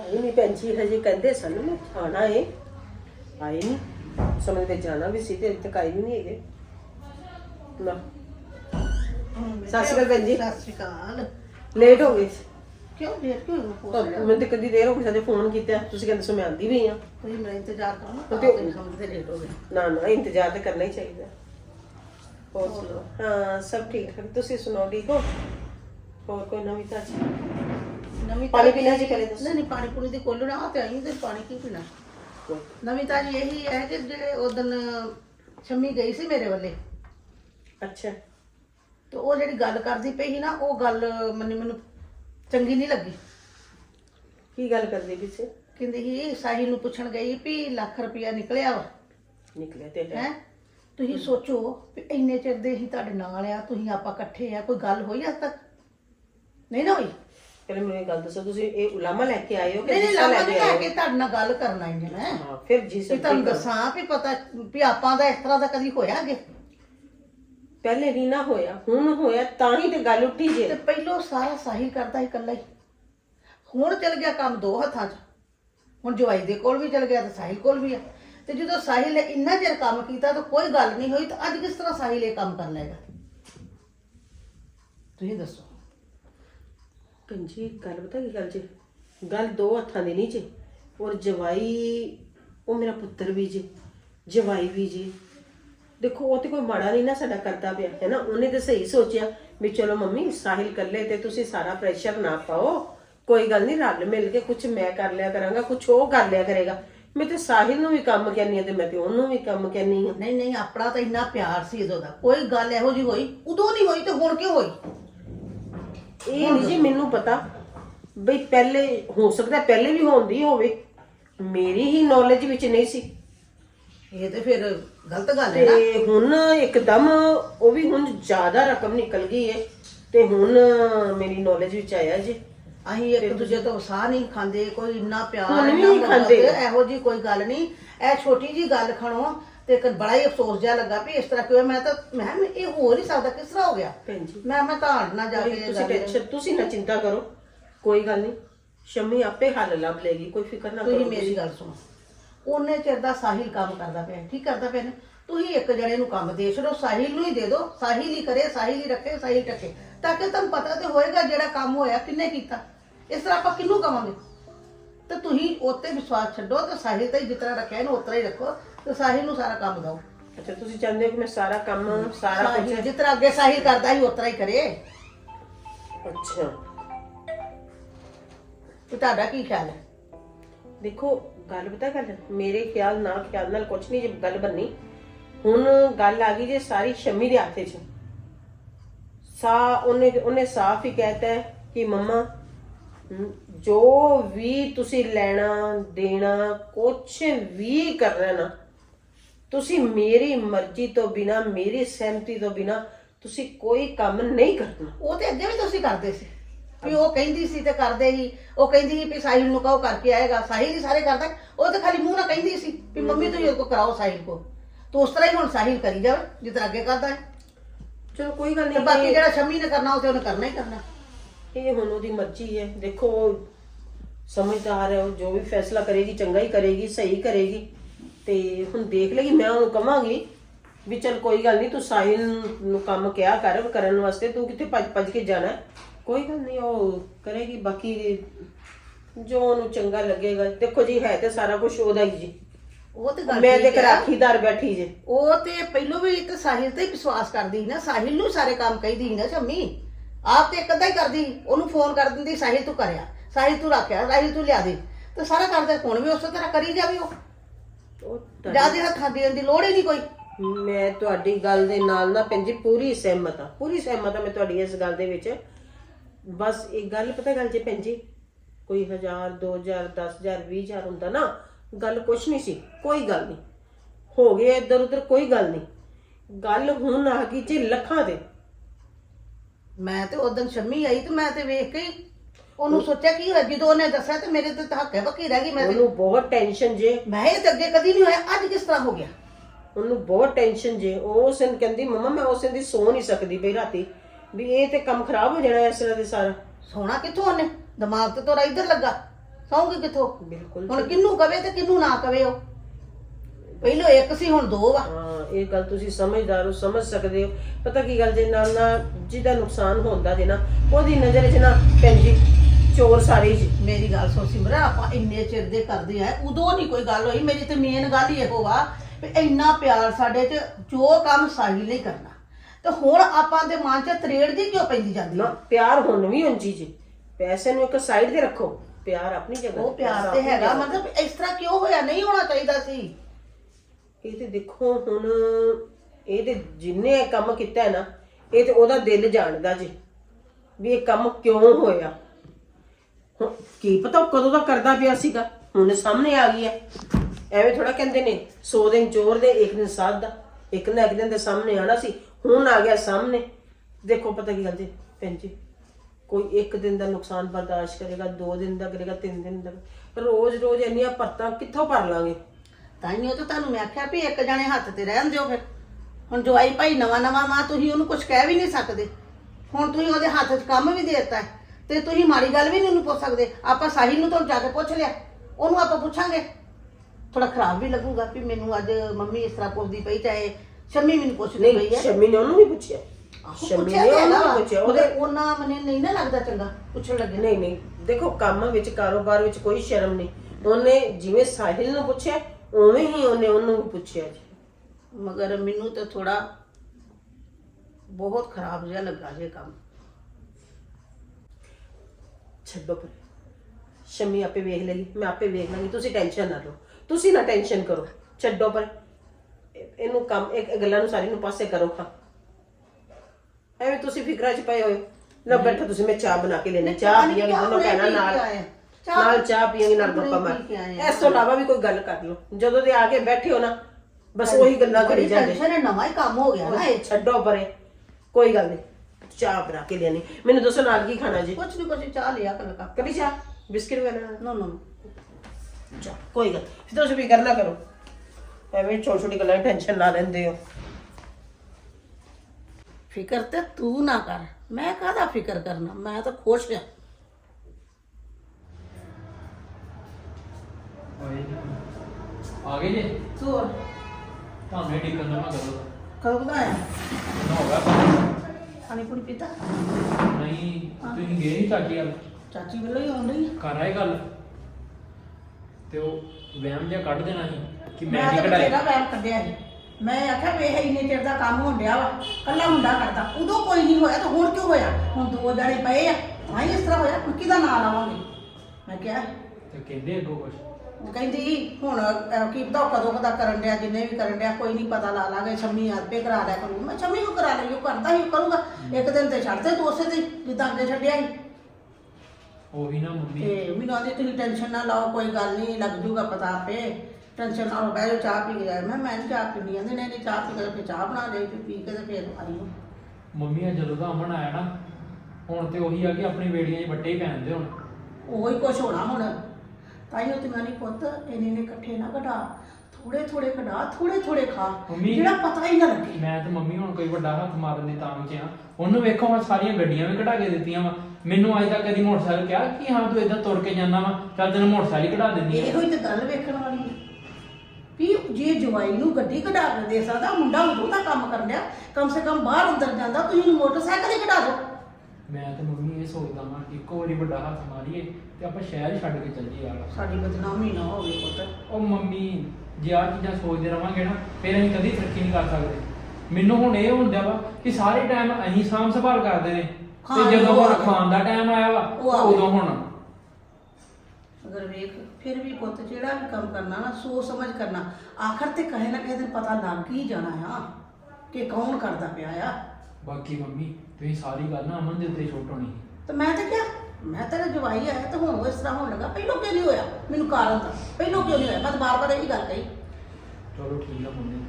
ਆਈ ਨਹੀਂ ਭੈਣ ਜੀ ਹਜੇ ਕਹਿੰਦੇ ਸਨ ਮੈਂ ਆਣਾ ਏ। ਆਈ ਨਹੀਂ ਸਮਝ ਤੇ ਜਾਣਾ ਵੀ ਸੀ ਤੇ ਇੱਥੇ ਕਾਈ ਵੀ ਨਹੀਂ ਹੈਗੇ। ਨਾ। ਸਤਿ ਸ਼੍ਰੀ ਅਕਾਲ ਭੈਣ ਜੀ। ਸਤਿ ਸ਼੍ਰੀ ਅਕਾਲ। ਲੇਟ ਹੋ ਗਏ। ਕਿਉਂ ਲੇਟ ਕਿਉਂ ਹੋ ਪੁੱਛ ਤੁਹਾਨੂੰ ਮੈਨੂੰ ਤੇ ਕਦੀ ਦੇਰ ਹੋ ਗਈ ਸਾਡੇ ਫੋਨ ਕੀਤਾ। ਤੁਸੀਂ ਕਹਿੰਦੇ ਸੋ ਮੈਂ ਆਂਦੀ ਵੀ ਆ। ਤੁਸੀਂ ਮੇਰਾ ਇੰਤਜ਼ਾਰ ਕਰੋ ਤਾਂ ਤੇ- ਤੁਸੀਂ ਸਮਝਦੇ ਲੇਟ ਹੋ ਗਏ। ਨਾ ਨਾ ਇੰਤਜ਼ਾਰ ਤਾਂ ਕਰਨਾ ਹੀ ਚਾਹੀਦਾ। ਹੋਰ ਸੁਣਾਓ? ਹਾਂ ਸਭ ਠੀਕ ਠਾਕ। ਤੁਸੀਂ ਸੁਣਾਓ ਠੀਕ ਹੋ? ਹੋਰ ਕੋਈ ਨਵੀਂ ਤਾਜੀ? ਨਵੀਂ ਪਾਣੀ ਪੀਣਾ ਜੀ ਪਹਿਲੇ ਦੱਸੋ। ਨਹੀਂ ਨਹੀਂ ਪਾਣੀ ਪੂਣੀ ਦੀ ਕੋਲ ਨਾ ਤੇ ਆਈ ਤੇ ਪਾਣੀ ਕੀ ਪੀਣਾ? ਨਵੀਂ ਤਾਜੀ ਇਹੀ ਹੈ ਕਿ ਜਿਹੜੇ ਉਦਨ ਸ਼ੰਮੀ ਗਈ ਸੀ ਮੇਰੇ ਵੱਲੇ। ਅੱਛਾ। ਤੇ ਉਹ ਜਿਹੜੀ ਗੱਲ ਕਰਦੀ ਪਈ ਸੀ ਨਾ ਉਹ ਗੱਲ ਮੈਨੂੰ ਮੈਨੂੰ ਚੰਗੀ ਨਹੀਂ ਲੱਗੀ। ਕੀ ਗੱਲ ਕਰਦੀ ਸੀ? ਕਹਿੰਦੀ ਸੀ ਸਾਹਿਲ ਨੂੰ ਪੁੱਛਣ ਗਈ ਵੀ ਲੱਖ ਰੁਪਇਆ ਨਿਕਲਿਆ ਵਾ। ਨਿਕਲਿਆ ਤੇ ਹੈ। ਹੈ? ਤੁਸੀਂ ਸੋਚੋ ਵੀ ਇੰਨੇ ਚਿਰ ਦੇ ਹੀ ਤੁਹਾਡੇ ਨਾਲ ਆ ਤੁਸੀਂ ਆਪਾਂ ਇਕੱਠੇ ਆ ਕੋਈ ਗੱਲ ਹੋਈ ਅੱਜ ਤੱਕ? ਨਹੀਂ ਨਾ ਹੋਈ? ਪਹਿਲੇ ਮੈਨੂੰ ਇਹ ਗੱਲ ਦੱਸੋ ਤੁਸੀਂ ਇਹ ਉਲਾਮਾ ਲੈ ਕੇ ਆਏ ਹੋ ਕਿ ਨਹੀਂ ਨਹੀਂ ਜਿਸਾ ਲੈ ਕੇ ਨਹੀਂ ਆਏ ਲੈ ਹੋ? ਕੇ ਤੁਹਾਡੇ ਨਾਲ ਗੱਲ ਕਰਨਾ ਇੰਜ ਮੈਂ। ਹਾਂ ਫਿਰ ਜੀ ਵੀ ਸਰ ਤੁਹਾਨੂੰ ਦੱਸਾਂ ਵੀ ਪਤਾ ਵੀ ਆਪਾਂ ਦਾ ਇਸ ਤਰ੍ਹਾਂ ਦਾ ਕਦੀ ਹੋਇਆ ਅੱਗੇ? ਪਹਿਲੇ ਨਹੀਂ ਨਾ ਹੋਇਆ ਹੁਣ ਹੋਇਆ ਤਾਂ ਹੀ ਤੇ ਗੱਲ ਉੱਠੀ ਜੇ। ਤੇ ਪਹਿਲੋਂ ਸਾਰਾ ਸਾਹਿਲ ਕਰਦਾ ਸੀ ਇਕੱਲਾ ਹੀ। ਹੁਣ ਚਲ ਗਿਆ ਕੰਮ ਦੋ ਹੱਥਾਂ 'ਚ। ਹੁਣ ਜਵਾਈ ਦੇ ਕੋਲ ਵੀ ਚਲ ਗਿਆ ਤੇ ਸਾਹਿਲ ਕੋਲ ਵੀ ਆ। ਤੇ ਜਦੋਂ ਸਾਹਿਲ ਨੇ ਇੰਨਾ ਚਿਰ ਕੰਮ ਕੀਤਾ ਤਾਂ ਕੋਈ ਗੱਲ ਨਹੀਂ ਹੋਈ ਤਾਂ ਅੱਜ ਕਿਸ ਤਰ੍ਹਾਂ ਸਾਹਿਲ ਇਹ ਕੰਮ ਕਰ ਲਏਗਾ? ਤੁਸੀਂ ਦੱਸੋ। ਪੰਜੀ ਗੱਲ ਪਤਾ ਕੀ ਗੱਲ ਜੇ? ਗੱਲ ਦੋ ਹੱਥਾਂ ਦੀ ਨਹੀਂ ਜੇ। ਔਰ ਜਵਾਈ, ਉਹ ਮੇਰਾ ਪੁੱਤਰ ਵੀ ਜੇ, ਜਵਾਈ ਵੀ ਜੀ। ਦੇਖੋ, ਉਹ ਤੇ ਕੋਈ ਮਾੜਾ ਨਹੀਂ ਨਾ ਸਾਡਾ ਕਰਦਾ ਪਿਆ, ਹੈ ਨਾ? ਉਹਨੇ ਤੇ ਸਹੀ ਸੋਚਿਆ ਵੀ ਚਲੋ ਮੰਮੀ, ਸਾਹਿਲ ਕੱਲੇ ਤੇ ਤੁਸੀਂ ਸਾਰਾ ਪ੍ਰੈਸ਼ਰ ਨਾ ਪਾਓ। ਕੋਈ ਗੱਲ ਨਹੀਂ, ਰਲ ਮਿਲ ਕੇ ਕੁਝ ਮੈਂ ਕਰ ਲਿਆ ਕਰਾਂਗਾ ਕੁਝ ਉਹ ਕਰ ਲਿਆ ਕਰੇਗਾ। ਮੈਂ ਤੇ ਸਾਹਿਲ ਨੂੰ ਵੀ ਕੰਮ ਕਹਿੰਨੀ ਆ ਤੇ ਮੈਂ ਤੇ ਉਹਨੂੰ ਵੀ ਕੰਮ ਕਹਿੰਨੀ ਆ ਨਹੀਂ ਨਹੀਂ, ਆਪਣਾ ਤਾਂ ਇੰਨਾ ਪਿਆਰ ਸੀ ਉਦੋਂ ਦਾ। ਕੋਈ ਗੱਲ ਇਹੋ ਜੀ ਹੋਈ, ਉਦੋਂ ਨਹੀਂ ਹੋਈ ਤੇ ਹੁਣ ਕਿਉਂ ਹੋਈ? ਇਹ ਨਹੀਂ ਜੀ ਮੈਨੂੰ ਪਤਾ। ਬਈ ਪਹਿਲੇ ਹੋ ਸਕਦਾ ਪਹਿਲੇ ਵੀ ਹੁੰਦੀ ਹੋਵੇ। ਮੇਰੀ ਹੀ ਨੌਲੇਜ ਵਿੱਚ ਨਹੀਂ ਸੀ। ਇਹ ਤੇ ਫਿਰ ਗਲਤ ਗੱਲ ਹੈ ਨਾ। ਤੇ ਹੁਣ ਇੱਕਦਮ ਉਹ ਵੀ ਹੁਣ ਜ਼ਿਆਦਾ ਰਕਮ ਨਿਕਲ ਗਈ ਹੈ ਤੇ ਹੁਣ ਮੇਰੀ ਨੌਲੇਜ ਵਿੱਚ ਆਇਆ ਜੀ। ਅਸੀਂ ਇੱਕ ਦੂਜੇ ਤੋਂ ਸਾਹ ਨਹੀਂ ਖਾਂਦੇ ਕੋਈ ਇੰਨਾ ਪਿਆਰ ਹੁਣ ਵੀ ਇੰਨਾ ਨਹੀਂ ਖਾਂਦੇ। ਇਹੋ ਜੀ ਕੋਈ ਗੱਲ ਨਹੀਂ। ਇਹ ਛੋਟੀ ਜੀ ਗੱਲ ਖਣੋ ਤੇ ਇੱਕ ਬੜਾ ਹੀ ਅਫਸੋਸ ਜਿਹਾ ਲੱਗਾ ਵੀ ਇਸ ਤਰ੍ਹਾਂ ਕਿਉਂ ਮੈਂ ਤਾਂ ਮੈਂ ਕਿਹਾ ਇਹ ਹੋ ਨਹੀਂ ਸਕਦਾ ਕਿਸ ਤਰ੍ਹਾਂ ਹੋ ਗਿਆ? ਭੈਣ ਜੀ। ਮੈਂ ਮੈਂ ਤਾਂ ਨਾ ਜਾ ਕੇ ਇਹ ਤੁਸੀਂ ਗੱਲ ਟੈਨਸ਼ਨ ਤੁਸੀਂ ਨਾ ਚਿੰਤਾ ਕਰੋ। ਕੋਈ ਗੱਲ ਨਹੀਂ। ਸ਼ਮੀ ਆਪੇ ਹੱਲ ਲੱਭ ਲੇਗੀ ਕੋਈ ਫਿਕਰ ਨਾ ਤੁਸੀਂ ਕਰੋ ਮੇਰੀ ਗੱਲ ਸੁਣੋ। ਉਹਨੇ ਚਿਰ ਦਾ ਸਾਹਿਲ ਕੰਮ ਕਰਦਾ ਪਿਆ। ਠੀਕ ਕਰਦਾ ਪਿਆ ਨੇ ਤੁਸੀਂ ਇੱਕ ਜਣੇ ਨੂੰ ਕੰਮ ਦੇ ਛੜੋ ਸਾਹਿਲ ਨੂੰ ਹੀ ਦੇ ਦਿਓ। ਸਾਹਿਲ ਹੀ ਕਰੇ ਸਾਹਿਲ ਹੀ ਰੱਖੇ ਸਾਹਿਲ ਟੱਕੇ। ਤਾਂ ਕਿ ਤੁਹਾਨੂੰ ਪਤਾ ਤੇ ਹੋਏਗਾ ਜਿਹੜਾ ਕੰਮ ਹੋਇਆ ਕਿੰਨੇ ਕੀਤਾ। ਇਸ ਤਰ੍ਹਾਂ ਆਪਾਂ ਕਿਹਨੂੰ ਕਵਾਂਗੇ? ਤੇ ਤੁਸੀਂ ਉੱਤੇ ਵਿਸ਼ਵਾਸ ਛੱਡੋ ਤੇ ਸਾਹਿਲ ਤੇ ਜਿਸ ਤਰ੍ਹਾਂ ਰੱਖਿਆ ਇਹਨੂੰ ਉਤਰਾ ਹੀ ਰੱਖੋ। ਤੇ ਸਾਹਿਲ ਨੂੰ ਸਾਰਾ ਕੰਮ ਦਿਓ। ਅੱਛਾ ਤੁਸੀਂ ਚਾਹੁੰਦੇ ਹੋ ਕਿ ਮੈਂ ਸਾਰਾ ਕੰਮ ਸਾਰਾ ਕੁਝ ਸਾਹਿਲ ਜਿਸ ਤਰ੍ਹਾਂ ਅੱਗੇ ਸਾਹਿਲ ਕਰਦਾ ਸੀ ਉਤਰਾ ਹੀ ਕਰੇ। ਅੱਛਾ। ਤੇ ਤੁਹਾਡਾ ਕੀ ਖਿਆਲ ਹੈ? ਦੇਖੋ ਗੱਲ ਪਤਾ ਗੱਲ ਮੇਰੇ ਖਿਆਲ ਨਾਲ ਖਿਆਲ ਨਾਲ ਕੁਝ ਨਹੀਂ ਜੇ ਗੱਲ ਬੰਨੀ। ਹੁਣ ਗੱਲ ਆ ਗਈ ਜੇ ਸਾਰੀ ਸ਼ਮੀ ਦੇ ਹੱਥੇ 'ਚ ਸਾ ਉਹਨੇ ਉਹਨੇ ਸਾਫ਼ ਹੀ ਕਹਿਤਾ ਹੈ ਕਿ ਮੰਮਾ ਹਮ, ਜੋ ਵੀ ਤੁਸੀਂ ਲੈਣਾ ਦੇਣਾ ਕੁਝ ਵੀ ਕਰਨਾ ਨਾ ਤੁਸੀਂ ਮੇਰੀ ਮਰਜ਼ੀ ਤੋਂ ਬਿਨਾ ਮੇਰੀ ਸਹਿਮਤੀ ਤੋਂ ਬਿਨਾ ਤੁਸੀਂ ਕੋਈ ਕੰਮ ਨਹੀਂ ਕਰਨਾ ਉਹ ਤੇ ਅੱਗੇ ਵੀ ਤੁਸੀਂ ਕਰਦੇ ਸੀ। ਵੀ ਉਹ ਕਹਿੰਦੀ ਸੀ ਤੇ ਕਰਦੇ ਸੀ ਉਹ ਕਹਿੰਦੀ ਸੀ ਵੀ ਸਾਹਿਲ ਨੂੰ ਕਹੋ ਕਰਕੇ ਆਏਗਾ। ਸਾਹਿਲ ਹੀ ਸਾਰੇ ਕਰਦਾ। ਉਹ ਤੇ ਖਾਲੀ ਮੂੰਹ ਨਾਲ ਕਹਿੰਦੀ ਸੀ ਵੀ ਮੰਮੀ ਤੁਸੀਂ ਕੋ ਕਰਾਓ ਸਾਹਿਲ ਕੋ ਤੋ ਉਸ ਤਰ੍ਹਾਂ ਹੀ ਹੁਣ ਸਾਹਿਲ ਕਰੀ ਜਾਵੇ ਜਿਸ ਤਰ੍ਹਾਂ ਅੱਗੇ ਕਰਦਾ ਹੈ। ਚਲੋ ਕੋਈ ਗੱਲ ਤੇ ਨਹੀਂ ਬਾਕੀ ਜਿਹੜਾ ਸ਼ਮੀ ਨੇ ਕਰਨਾ ਉਹ ਤੇ ਉਹਨੇ ਕਰਨਾ ਹੀ ਕਰਨਾ। ਇਹ ਹੁਣ ਉਹਦੀ ਮਰਜ਼ੀ ਹੈ। ਦੇਖੋ ਉਹ ਸਮਝਦਾਰ ਹੈ ਉਹ ਜੋ ਵੀ ਫੈਸਲਾ ਕਰੇਗੀ ਚੰਗਾ ਹੀ ਕਰੇਗੀ ਸਹੀ ਕਰੇਗੀ। ਤੇ ਹੁਣ ਦੇਖ ਲੇਗੀ ਮੈਂ ਉਹਨੂੰ ਕਵਾਂਗੀ ਵੀ ਚਲ ਕੋਈ ਗੱਲ ਨਹੀਂ ਤੂੰ ਸਾਹਿਲ ਨੂੰ ਕੰਮ ਕਿਹਾ ਕਰ ਕਰਨ ਵਾਸਤੇ ਤੂੰ ਕਿੱਥੇ ਭੱਜ ਭੱਜ ਕੇ ਜਾਣਾ? ਕੋਈ ਗੱਲ ਨਹੀਂ ਉਹ ਕਰੇਗੀ ਬਾਕੀ ਜੋ ਉਹਨੂੰ ਚੰਗਾ ਲੱਗੇਗਾ। ਦੇਖੋ ਜੀ ਹੈ ਤੇ ਸਾਰਾ ਕੁਝ ਉਹਦਾ ਹੀ ਜੀ। ਉਹ ਤੇ ਗੱਲ ਮੈਂ ਤੇ ਠੀਕ ਹੈ। ਕਰਾਖੀਦਾਰ ਬੈਠੀ ਜੇ। ਉਹ ਤੇ ਪਹਿਲੋਂ ਵੀ ਤੇ ਸਾਹਿਲ ਤੇ ਹੀ ਵਿਸ਼ਵਾਸ ਕਰਦੀ ਸੀ ਨਾ। ਸਾਹਿਲ ਨੂੰ ਸਾਰੇ ਕੰਮ ਕਹਿੰਦੀ ਸੀ ਨਾ ਸ਼ਮੀ। ਆਪ ਤੇ ਇੱਕ ਅੱਧਾ ਹੀ ਕਰਦੀ ਸੀ। ਉਹਨੂੰ ਫੋਨ ਕਰ ਦਿੰਦੀ ਸਾਹਿਲ ਤੂੰ ਕਰਿਆ। ਸਾਹਿਲ ਤੂੰ ਰੱਖਿਆ ਸਾਹਿਲ ਤੂੰ ਲਿਆ ਦੇ। ਤੇ ਸਾਰਾ ਕਰਦੇ ਹੁਣ ਵੀ ਉਸੇ ਤਰ੍ਹਾਂ ਕਰੀ ਜਾਵੇ ਉਹ। ਉਹ ਤਾਂ- ਜ਼ਿਆਦਾ ਹੱਥਾਂ ਦੇਣ ਦੀ ਲੋੜ ਹੀ ਨਹੀਂ ਕੋਈ। ਮੈਂ ਤੁਹਾਡੀ ਗੱਲ ਦੇ ਨਾਲ ਨਾ ਭੈਣ ਜੀ ਪੂਰੀ ਸਹਿਮਤ ਹਾਂ ਪੂਰੀ ਸਹਿਮਤ ਹਾਂ ਮੈਂ ਤੁਹਾਡੀ ਇਸ ਗੱਲ ਦੇ ਵਿੱਚ। ਬਸ ਇੱਕ ਗੱਲ ਪਤਾ ਗੱਲ ਜੇ ਭੈਣ ਜੀ ਕੋਈ 1000 2000 10000 20000 ਹੁੰਦਾ ਨਾ ਗੱਲ ਕੁਛ ਨਹੀਂ ਸੀ ਕੋਈ ਗੱਲ ਨਹੀਂ। ਹੋ ਗਿਆ ਇੱਧਰ ਉੱਧਰ ਕੋਈ ਗੱਲ ਨਹੀਂ। ਗੱਲ ਹੁਣ ਆ ਗਈ ਜੇ ਲੱਖਾਂ ਦੇ। ਮੈਂ ਤੇ ਉਦੋਂ ਸ਼ੰਮੀ ਆਈ ਤੇ ਮੈਂ ਤੇ ਵੇਖ ਕੇ ਹੀ ਉਹਨੂੰ ਸੋਚਿਆ ਕੀ ਹੋਇਆ? ਜਦੋਂ ਉਹਨੇ ਦੱਸਿਆ ਤੇ ਮੇਰੇ ਤੇ ਤਾਂ ਹੱਕੇ ਬੱਕੀ ਰਹਿ ਗਈ ਮੈਂ ਤੇ ਉਹਨੂੰ ਬਹੁਤ ਟੈਨਸ਼ਨ ਜੇ। ਮੈਂ ਇਹ ਤੇ ਅੱਗੇ ਕਦੀ ਨਹੀਂ ਹੋਇਆ ਅੱਜ ਕਿਸ ਤਰ੍ਹਾਂ ਹੋ ਗਿਆ? ਉਹਨੂੰ ਬਹੁਤ ਟੈਨਸ਼ਨ ਜੇ। ਉਹ ਉਸ ਦਿਨ ਕਹਿੰਦੀ ਮਮਾ ਮੈਂ ਉਸ ਦਿਨ ਦੀ ਸੌ ਨਹੀਂ ਸਕਦੀ ਬਈ ਰਾਤੀ। ਵੀ ਇਹ ਤੇ ਕੰਮ ਖਰਾਬ ਹੋ ਜਾਣਾ ਇਸ ਤਰ੍ਹਾਂ ਦੇ ਸਾਰਾ। ਸੋਨਾ ਕਿੱਥੋਂ ਉਹਨੇ? ਦਿਮਾਗ ਤੇ ਤੋਰਾ ਇੱਧਰ ਲੱਗਾ। ਸੌਂਗੀ ਕਿੱਥੋਂ? ਬਿਲਕੁਲ ਹੁਣ ਕਿੰਨੂੰ ਕਵੇ ਤੇ ਕਿੰਨੂੰ ਨਾ ਕਵੇ ਉਹ? ਪਹਿਲਾਂ ਇੱਕ ਸੀ ਹੁਣ ਦੋ ਵਾ। ਹਾਂ ਇਹ ਗੱਲ ਤੁਸੀਂ ਸਮਝਦਾਰ ਹੋ ਸਮਝ ਸਕਦੇ ਹੋ। ਪਤਾ ਕੀ ਗੱਲ ਜੇ ਨਾਲ ਨਾ ਜਿਹਦਾ ਨੁਕਸਾਨ ਹੁੰਦਾ ਜੇ ਨਾ ਉਹਦੀ ਨਜ਼ਰ 'ਚ ਨਾ ਭੈਣ ਜੀ ਚੋਰ ਸਾਰੇ ਜੀ ਮੇਰੀ ਗੱਲ ਸੁਣ ਸਿਮਰਾ ਆਪਾਂ ਇੰਨੇ ਚਿਰ ਦੇ ਕਰਦੇ ਆ ਉਦੋਂ ਨਹੀਂ ਕੋਈ ਗੱਲ ਹੋਈ ਮੇਰੀ ਤੇ ਮੇਨ ਗੱਲ ਹੀ ਇਹੋ ਵਾ ਵੀ ਇੰਨਾ ਪਿਆਰ ਸਾਡੇ 'ਚ ਜੋ ਕੰਮ ਸਾਹਿਲ ਨਹੀਂ ਕਰਨਾ। ਤੇ ਹੁਣ ਆਪਾਂ ਦੇ ਮਨ 'ਚ ਤਰੇੜ ਦੀ ਕਿਉਂ ਪੈਂਦੀ ਜਾਂਦੀ? ਨਾ ਪਿਆਰ ਹੁਣ ਵੀ ਉਂਝੀ ਜੀ। ਪੈਸੇ ਨੂੰ ਇੱਕ ਸਾਈਡ ਤੇ ਰੱਖੋ ਪਿਆਰ ਆਪਣੀ ਜਗ੍ਹਾ ਉਹ ਪਿਆਰ ਤੇ ਹੈਗਾ ਮਤਲਬ ਇਸ ਤਰ੍ਹਾਂ ਕਿਉਂ ਹੋਇਆ? ਨਹੀਂ ਹੋਣਾ ਚਾਹੀਦਾ ਸੀ। ਇਹ ਤੇ ਦੇਖੋ ਹੁਣ ਇਹ ਤੇ ਜਿੰਨੇ ਕੰਮ ਕੀਤਾ ਹੈ ਨਾ ਇਹ ਤੇ ਉਹਦਾ ਦਿਲ ਜਾਣਦਾ ਜੀ ਵੀ ਇਹ ਕੰਮ ਕਿਉਂ ਹੋਇਆ। ਹੁਣ ਕੀ ਪਤਾ ਉਹ ਕਦੋਂ ਦਾ ਕਰਦਾ ਪਿਆ ਸੀਗਾ? ਹੁਣ ਸਾਹਮਣੇ ਆ ਗਈ ਹੈ। ਐਵੇਂ ਥੋੜਾ ਕਹਿੰਦੇ ਨੇ 100 ਦਿਨ ਚੋਰ ਦੇ ਇੱਕ ਦਿਨ ਸਾਧ ਦਾ। ਇੱਕ ਨਾ ਇੱਕ ਦਿਨ ਦੇ ਸਾਹਮਣੇ ਆਣਾ ਸੀ ਹੁਣ ਆ ਗਿਆ ਸਾਹਮਣੇ। ਦੇਖੋ ਪਤਾ ਕੀ ਗੱਲ ਜੀ ਭੈਣ ਜੀ ਕੋਈ ਇੱਕ ਦਿਨ ਦਾ ਨੁਕਸਾਨ ਬਰਦਾਸ਼ਤ ਕਰੇਗਾ ਦੋ ਦਿਨ ਦਾ ਕਰੇਗਾ ਤਿੰਨ ਦਿਨ ਦਾ ਰੋਜ਼ ਰੋਜ਼ ਇੰਨੀਆਂ ਪਰਤਾਂ ਕਿੱਥੋਂ ਭਰ ਲਾਂਗੇ? ਤਾਈਓ ਤਾਂ ਤੁਹਾਨੂੰ ਮੈਂ ਆਖਿਆ ਵੀ ਇੱਕ ਜਣੇ ਹੱਥ ਤੇ ਰਹਿਣ ਦਿਓ ਫਿਰ। ਹੁਣ ਜਵਾਈ ਭਾਈ ਨਵਾਂ ਨਵਾਂ ਮਾਂ ਤੁਸੀਂ ਉਹਨੂੰ ਕੁਝ ਕਹਿ ਵੀ ਨਹੀਂ ਸਕਦੇ। ਹੁਣ ਤੁਸੀਂ ਉਹਦੇ ਹੱਥ 'ਚ ਕੰਮ ਵੀ ਦੇ ਦਿੱਤਾ ਹੈ, ਤੇ ਤੁਸੀਂ ਮਾੜੀ ਗੱਲ ਵੀ ਨਹੀਂ ਉਹਨੂੰ ਪੁੱਛ ਸਕਦੇ। ਆਪਾਂ ਸਾਹਿਲ ਨੂੰ ਤਾਂ ਜਾ ਕੇ ਪੁੱਛ ਲਿਆ। ਉਹਨੂੰ ਆਪਾਂ ਪੁੱਛਾਂਗੇ। ਥੋੜਾ ਖਰਾਬ ਵੀ ਲੱਗੂਗਾ ਵੀ ਮੈਨੂੰ ਅੱਜ ਮੰਮੀ ਇਸ ਤਰ੍ਹਾਂ ਪੁੱਛਦੀ ਪਈ ਚਾਹੇ ਸ਼ੰਮੀ ਮੈਨੂੰ ਪੁੱਛਦੀ ਪਈ ਨਹੀਂ ਹੈ। ਸ਼ਮੀ ਨੇ ਉਹਨੂੰ ਵੀ ਪੁੱਛਿਆ। ਸ਼ਮੀ ਨੇ ਉਹਨੂੰ ਵੀ। ਪੁੱਛਿਆ। ਉਹਦੇ ਉਹਨਾਂ ਮਨੇ ਨਹੀਂ ਨਾ ਲੱਗਦਾ ਚੰਗਾ ਪੁੱਛਣ ਲੱਗੇ। ਨਹੀਂ ਨਹੀਂ। ਦੇਖੋ ਕੰਮ ਵਿੱਚ ਕਾਰੋਬਾਰ ਵਿੱਚ ਕੋਈ ਸ਼ਰਮ ਨਹੀਂ। ਉਹਨੇ ਜਿਵੇਂ ਸਾਹਿਲ ਨੂੰ ਪੁੱਛਿਆ ਉਵੇਂ ਹੀ ਉਹਨੇ ਉਹਨੂੰ ਵੀ ਪੁੱਛਿਆ ਜੀ। ਮਗਰ ਮੈਨੂੰ ਤਾਂ ਥੋੜਾ ਬਹੁਤ ਖਰਾਬ ਜਿਹਾ ਲੱਗਾ ਜੇ ਕੰਮ। ਛੱਡੋ ਪਰ ਸ਼ਮੀ ਆਪੇ ਵੇਖ ਲੇਗੀ ਮੈਂ ਆਪੇ ਵੇਖ ਲਾਂਗੀ ਤੁਸੀਂ ਟੈਨਸ਼ਨ ਨਾ ਲਓ। ਤੁਸੀਂ ਨਾ ਟੈਨਸ਼ਨ ਕਰੋ ਛੱਡੋ ਪਰ। ਇਹ- ਇਹਨੂੰ ਕੰਮ ਇੱਕ ਗੱਲਾਂ ਨੂੰ ਸਾਰੀ ਨੂੰ ਪਾਸੇ ਕਰੋ ਹਾਂ ਐਵੇਂ ਤੁਸੀਂ ਫਿਕਰਾਂ 'ਚ ਪਏ ਹੋਏ ਨਾ ਬੈਠੋ ਤੁਸੀਂ ਮੈਂ ਚਾਹ ਬਣਾ ਕੇ ਲੈਣੀ ਚਾਹ ਪੀਆਂਗੇ ਦੋਨੋਂ ਹੁਣੇ ਕਹਿਣਾ ਨਾਲ। ਨਾਲ ਚਾਹ ਪੀਆਂਗੇ ਨਾਲ ਗੱਪਾਂ ਮਾਰ। ਇਸ ਤੋਂ ਇਲਾਵਾ ਵੀ ਕੋਈ ਗੱਲ ਕਰ ਲਓ। ਜਦੋਂ ਦੇ ਆ ਕੇ ਬੈਠੇ ਹੋ ਨਾ ਬਸ ਉਹੀ ਗੱਲਾਂ ਕਰੀ ਜਾਂਦੇ। ਟੈਨਸ਼ਨ ਹੈ ਨਵਾਂ ਹੀ ਕੰਮ ਹੋ ਗਿਆ ਨਾ ਇਹ। ਛੱਡੋ ਪਰੇ ਕੋਈ ਗੱਲ ਨਹੀਂ। ਚਾਹ ਬਣਾ ਕੇ ਲੈਣੀ ਮੈਨੂੰ ਦੱਸੋ ਨਾਲ ਕੀ ਖਾਣਾ ਜੀ? ਕੁਛ ਨਹੀਂ ਕੁਛ ਚਾਹ ਲਿਆ ਕਰ ਕੱਪ ਕਦੀ ਚਾਹ? ਬਿਸਕਿਟ ਵਗੈਰਾ। ਨੋ ਨੋ ਚਾਹ ਕੋਈ ਗੱਲ ਫਿਰ ਤੁਸੀਂ ਫਿਕਰ ਨਾ ਕਰੋ। ਐਵੇਂ ਛੋਟੀ ਛੋਟੀ ਗੱਲਾਂ ਦੀ ਟੈਨਸ਼ਨ ਨਾ ਲੈਂਦੇ ਹੋ। ਫਿਕਰ ਤੇ ਤੂੰ ਨਾ ਕਰ। ਮੈਂ ਕਾਹਦਾ ਫਿਕਰ ਕਰਨਾ? ਮੈਂ ਤਾਂ ਖੁਸ਼ ਆ। ਓਏ ਆ ਗਏ ਜੇ? ਤੂੰ ਤੁਹਾਨੂੰ ਹੀ ਟਿਕਣ ਨਾ ਕਰੋ ਕਦੋਂ ਦਾ ਆਇਆ? ਨਾ ਹੋ ਗਿਆ? ਕੰਮ। ਪਾਣੀ ਪੂਣੀ ਪੀਤਾ? ਨਹੀਂ ਤੁਸੀਂ ਗਏ ਨਹੀਂ ਚਾਚੀ ਵੱਲ? ਚਾਚੀ ਵੱਲੋਂ ਹੀ ਰਹੀ ਕਰ ਆਏ ਗੱਲ? ਤੇ ਉਹ ਵਹਿਮ ਜਿਹਾ ਕੱਢ ਦੇਣਾ ਸੀ ਕਿ ਮੈਂ ਮੈਂ ਤਾਂ ਕਢਾਈ ਬਥੇਰਾ ਵੈਮ ਕੱਢਿਆ ਸੀ। ਮੈਂ ਆਖਿਆ ਵੇਖ ਇੰਨੇ ਚਿਰ ਦਾ ਕੰਮ ਹੋਣ ਡਿਆ ਵਾ ਕੱਲਾ ਮੁੰਡਾ ਕਰਦਾ। ਉਦੋਂ ਕੋਈ ਨਹੀਂ ਹੋਇਆ ਤਾਂ ਹੁਣ ਕਿਉਂ ਹੋਇਆ? ਹੁਣ ਦੋ ਜਣੇ ਪਏ ਆ। ਤਾਂ ਹੀ ਇਸ ਤਰ੍ਹਾਂ ਹੋਇਆ ਹੁਣ ਕਿਹਦਾ ਨਾਂ ਲਾਵਾਂਗੇ ਮੈਂ ਕਿਹਾ ਤੇ ਕਹਿੰਦੇ ਅੱਗੋਂ ਕੁਛ? ਕਹਿੰਦੀ ਹੁਣ ਅਹ, ਕੀ ਪਤਾ ਉਹ ਕਦੋਂ ਕਦਾ ਕਰਨ ਡਿਆ ਜਿੰਨੇ ਵੀ ਕਰਨ ਡਿਆ ਕੋਈ ਨਹੀਂ ਪਤਾ ਲਾ ਲਾਂਗੇ ਸ਼ੰਮੀ ਆਪੇ ਕਰਾ ਲਿਆ ਕਰੂ ਮੈਂ ਸ਼ੰਮੀ ਨੂੰ ਕਰਾ ਲਈ ਉਹ ਕਰਦਾ ਹੀ ਕਰੂਗਾ। ਇੱਕ ਦਿਨ ਤੇ ਛੱਡਦੇ ਤੂੰ ਉਸੇ ਤੇ ਜਿੱਦਾਂ ਅੱਗੇ ਛੱਡਿਆ ਸੀ ਉਹੀ ਨਾ ਮੰਮੀ। ਤੇ ਮੈਨੂੰ ਆਂਦੀ ਤੁਸੀਂ ਟੈਨਸ਼ਨ ਨਾ ਲਓ ਕੋਈ ਗੱਲ ਨਹੀਂ ਲੱਗ ਜੂਗਾ ਪਤਾ ਆਪੇ। ਟੈਨਸ਼ਨ ਨਾ ਲਓ ਬਹਿ ਜਾਓ ਚਾਹ ਪੀ ਕੇ ਮੈਂ ਮੈਂ ਚਾਹ ਪੀਣੀ ਆਂਦੇ ਨਹੀਂ ਨਹੀਂ ਚਾਹ ਪੀ ਕੇ ਫਿਰ ਚਾਹ ਬਣਾ ਲਈ ਫਿਰ ਪੀ ਕੇ ਤੇ ਫਿਰ ਆਈ ਹਾਂ। ਮੰਮੀ ਆ ਜਦੋਂ ਦਾ ਅਮਨ ਆਇਆ ਨਾ ਹੁਣ ਤੇ ਉਹੀ ਆ ਕਿ ਆਪਣੀ ਵੇੜੀਆਂ 'ਚ ਬੱਟੇ ਹੀ ਪੈਣਦੇ ਹੁਣ। ਉਹੀ ਕੁਛ ਹੋਣਾ ਹੁਣ। ਤਾਈਓ ਤੇ ਮੈਂ ਨਹੀਂ ਪੁੱਤ ਇਹਨੇ ਨੇ ਇਕੱਠੇ ਨਾ ਕਢਾ ਥੋੜੇ ਥੋੜੇ ਕਢਾ ਥੋੜੇ ਥੋੜੇ ਖਾ। ਮੰਮੀ- ਜਿਹੜਾ ਪਤਾ ਹੀ ਨਾ ਲੱਗੇ। ਮੈਂ ਤੇ ਮੰਮੀ ਹੁਣ ਕੋਈ ਵੱਡਾ ਹੱਥ ਮਾਰਨ ਦੀ ਤਾਂ ਆ ਉਹਨੂੰ ਵੇਖੋ ਮੈਂ ਸਾਰੀਆਂ ਗੱਡੀਆਂ ਵੀ ਕਢਾ ਕੇ ਦਿੱਤੀਆਂ ਵਾ। ਮੈਨੂੰ ਅੱਜ ਤੱਕ ਕਦੀ ਮੋਟਰਸਾਈਕਲ ਕਿਹਾ ਕਿ ਹਾਂ ਤੂੰ ਇਦਾਂ ਤੁਰ ਕੇ ਜਾਂਦਾ ਵਾ ਚੱਲ ਤੈਨੂੰ ਮੋਟਰਸਾਈਕਲ ਹੀ ਕਢਾ ਦਿੰਦੀ ਆ। ਇਹੋ ਹੀ ਤੇ ਗੱਲ ਵੇਖਣ ਵਾਲੀ ਹੈ ਵੀ ਜੇ ਜਵਾਈ ਨੂੰ ਗੱਡੀ ਕਢਾ ਕੇ ਦੇ ਸਕਦਾ ਮੁੰਡਾ ਉਦੋਂ ਦਾ ਕੰਮ ਕਰਨ ਡਿਆ। ਕਮ ਸੇ ਕਮ ਬਾਹਰ ਅੰਦਰ ਜਾਂਦਾ ਤੁਸੀਂ ਮੋਟਰਸਾਈਕਲ ਹੀ ਕਢਾ ਦਿਓ। ਮੈਂ ਤੇ ਮੰਮੀ ਇਹ ਸੋਚਦਾ ਵਾਂ ਇੱਕੋ ਵਾਰੀ ਵੱਡਾ ਹੱਥ ਮਾਰੀਏ ਤੇ ਆਪਾਂ ਸ਼ਹਿਰ ਛੱਡ ਕੇ ਚੱਲ ਜਾਈਏ ਯਾਰ ਸਾਡੀ ਬਦਨਾਮੀ ਨਾ ਹੋਵੇ ਪੁੱਤ ਉਹ ਮੰਮੀ ਜੇ ਆ ਚੀਜ਼ਾਂ ਸੋਚਦੇ ਰਵਾਂਗੇ ਨਾ ਫਿਰ ਅਸੀਂ ਕਦੀ ਤਰੱਕੀ ਨਹੀਂ ਕਰ ਸਕਦੇ ਮੈਨੂੰ ਹੁਣ ਇਹ ਹੁੰਦਾ ਵਾ ਕਿ ਸਾਰੇ ਟਾਈਮ ਅਸੀਂ ਸਾਂਭ ਸੰਭਾਲ ਕਰਦੇ ਨੇ ਹਾਂ, ਤੇ ਜਦੋਂ ਉਹ ਹੁਣ। ਖਾਣ ਦਾ ਟਾਈਮ ਆਇਆ ਵਾ ਉਹ। ਉਦੋਂ ਹੁਣ ਅਗਰ ਵੇਖ ਫਿਰ ਵੀ ਪੁੱਤ ਜਿਹੜਾ ਵੀ ਕੰਮ ਕਰਨਾ ਨਾ ਸੋਚ ਸਮਝ ਕਰਨਾ ਆਖਰ ਤੇ ਕਹੇ ਨਾ ਦਿਨ ਪਤਾ ਲੱਗ ਹੀ ਜਾਣਾ ਆ ਕਿ ਕੌਣ ਕਰਦਾ ਪਿਆ ਆ ਬਾਕੀ ਮੰਮੀ ਤੁਸੀਂ ਸਾਰੀ ਗੱਲ ਨਾ ਅਮਨ ਦੇ ਉੱਤੇ ਛੋਟ। ਤੇ ਮੈਂ ਤਾਂ ਕਿਹਾ ਮੈਂ ਤੇਰਾ ਜਵਾਈ ਆਇਆ ਤੇ ਹੁਣ ਉਹ ਇਸ ਤਰ੍ਹਾਂ ਹੋਣ ਲੱਗਾ ਪਹਿਲੋਂ ਕਿਉਂ ਨਹੀਂ ਹੋਇਆ? ਮੈਨੂੰ ਕਾਰਨ ਤਾਂ ਪਹਿਲੋਂ ਕਿਉਂ ਨਹੀਂ ਹੋਇਆ? ਮੈਂ ਤਾਂ ਬਾਰ-ਬਾਰ ਇਹੀ ਗੱਲ ਕਹੀ। ਚਲੋ ਠੀਕ ਆ ਮੰਮੀ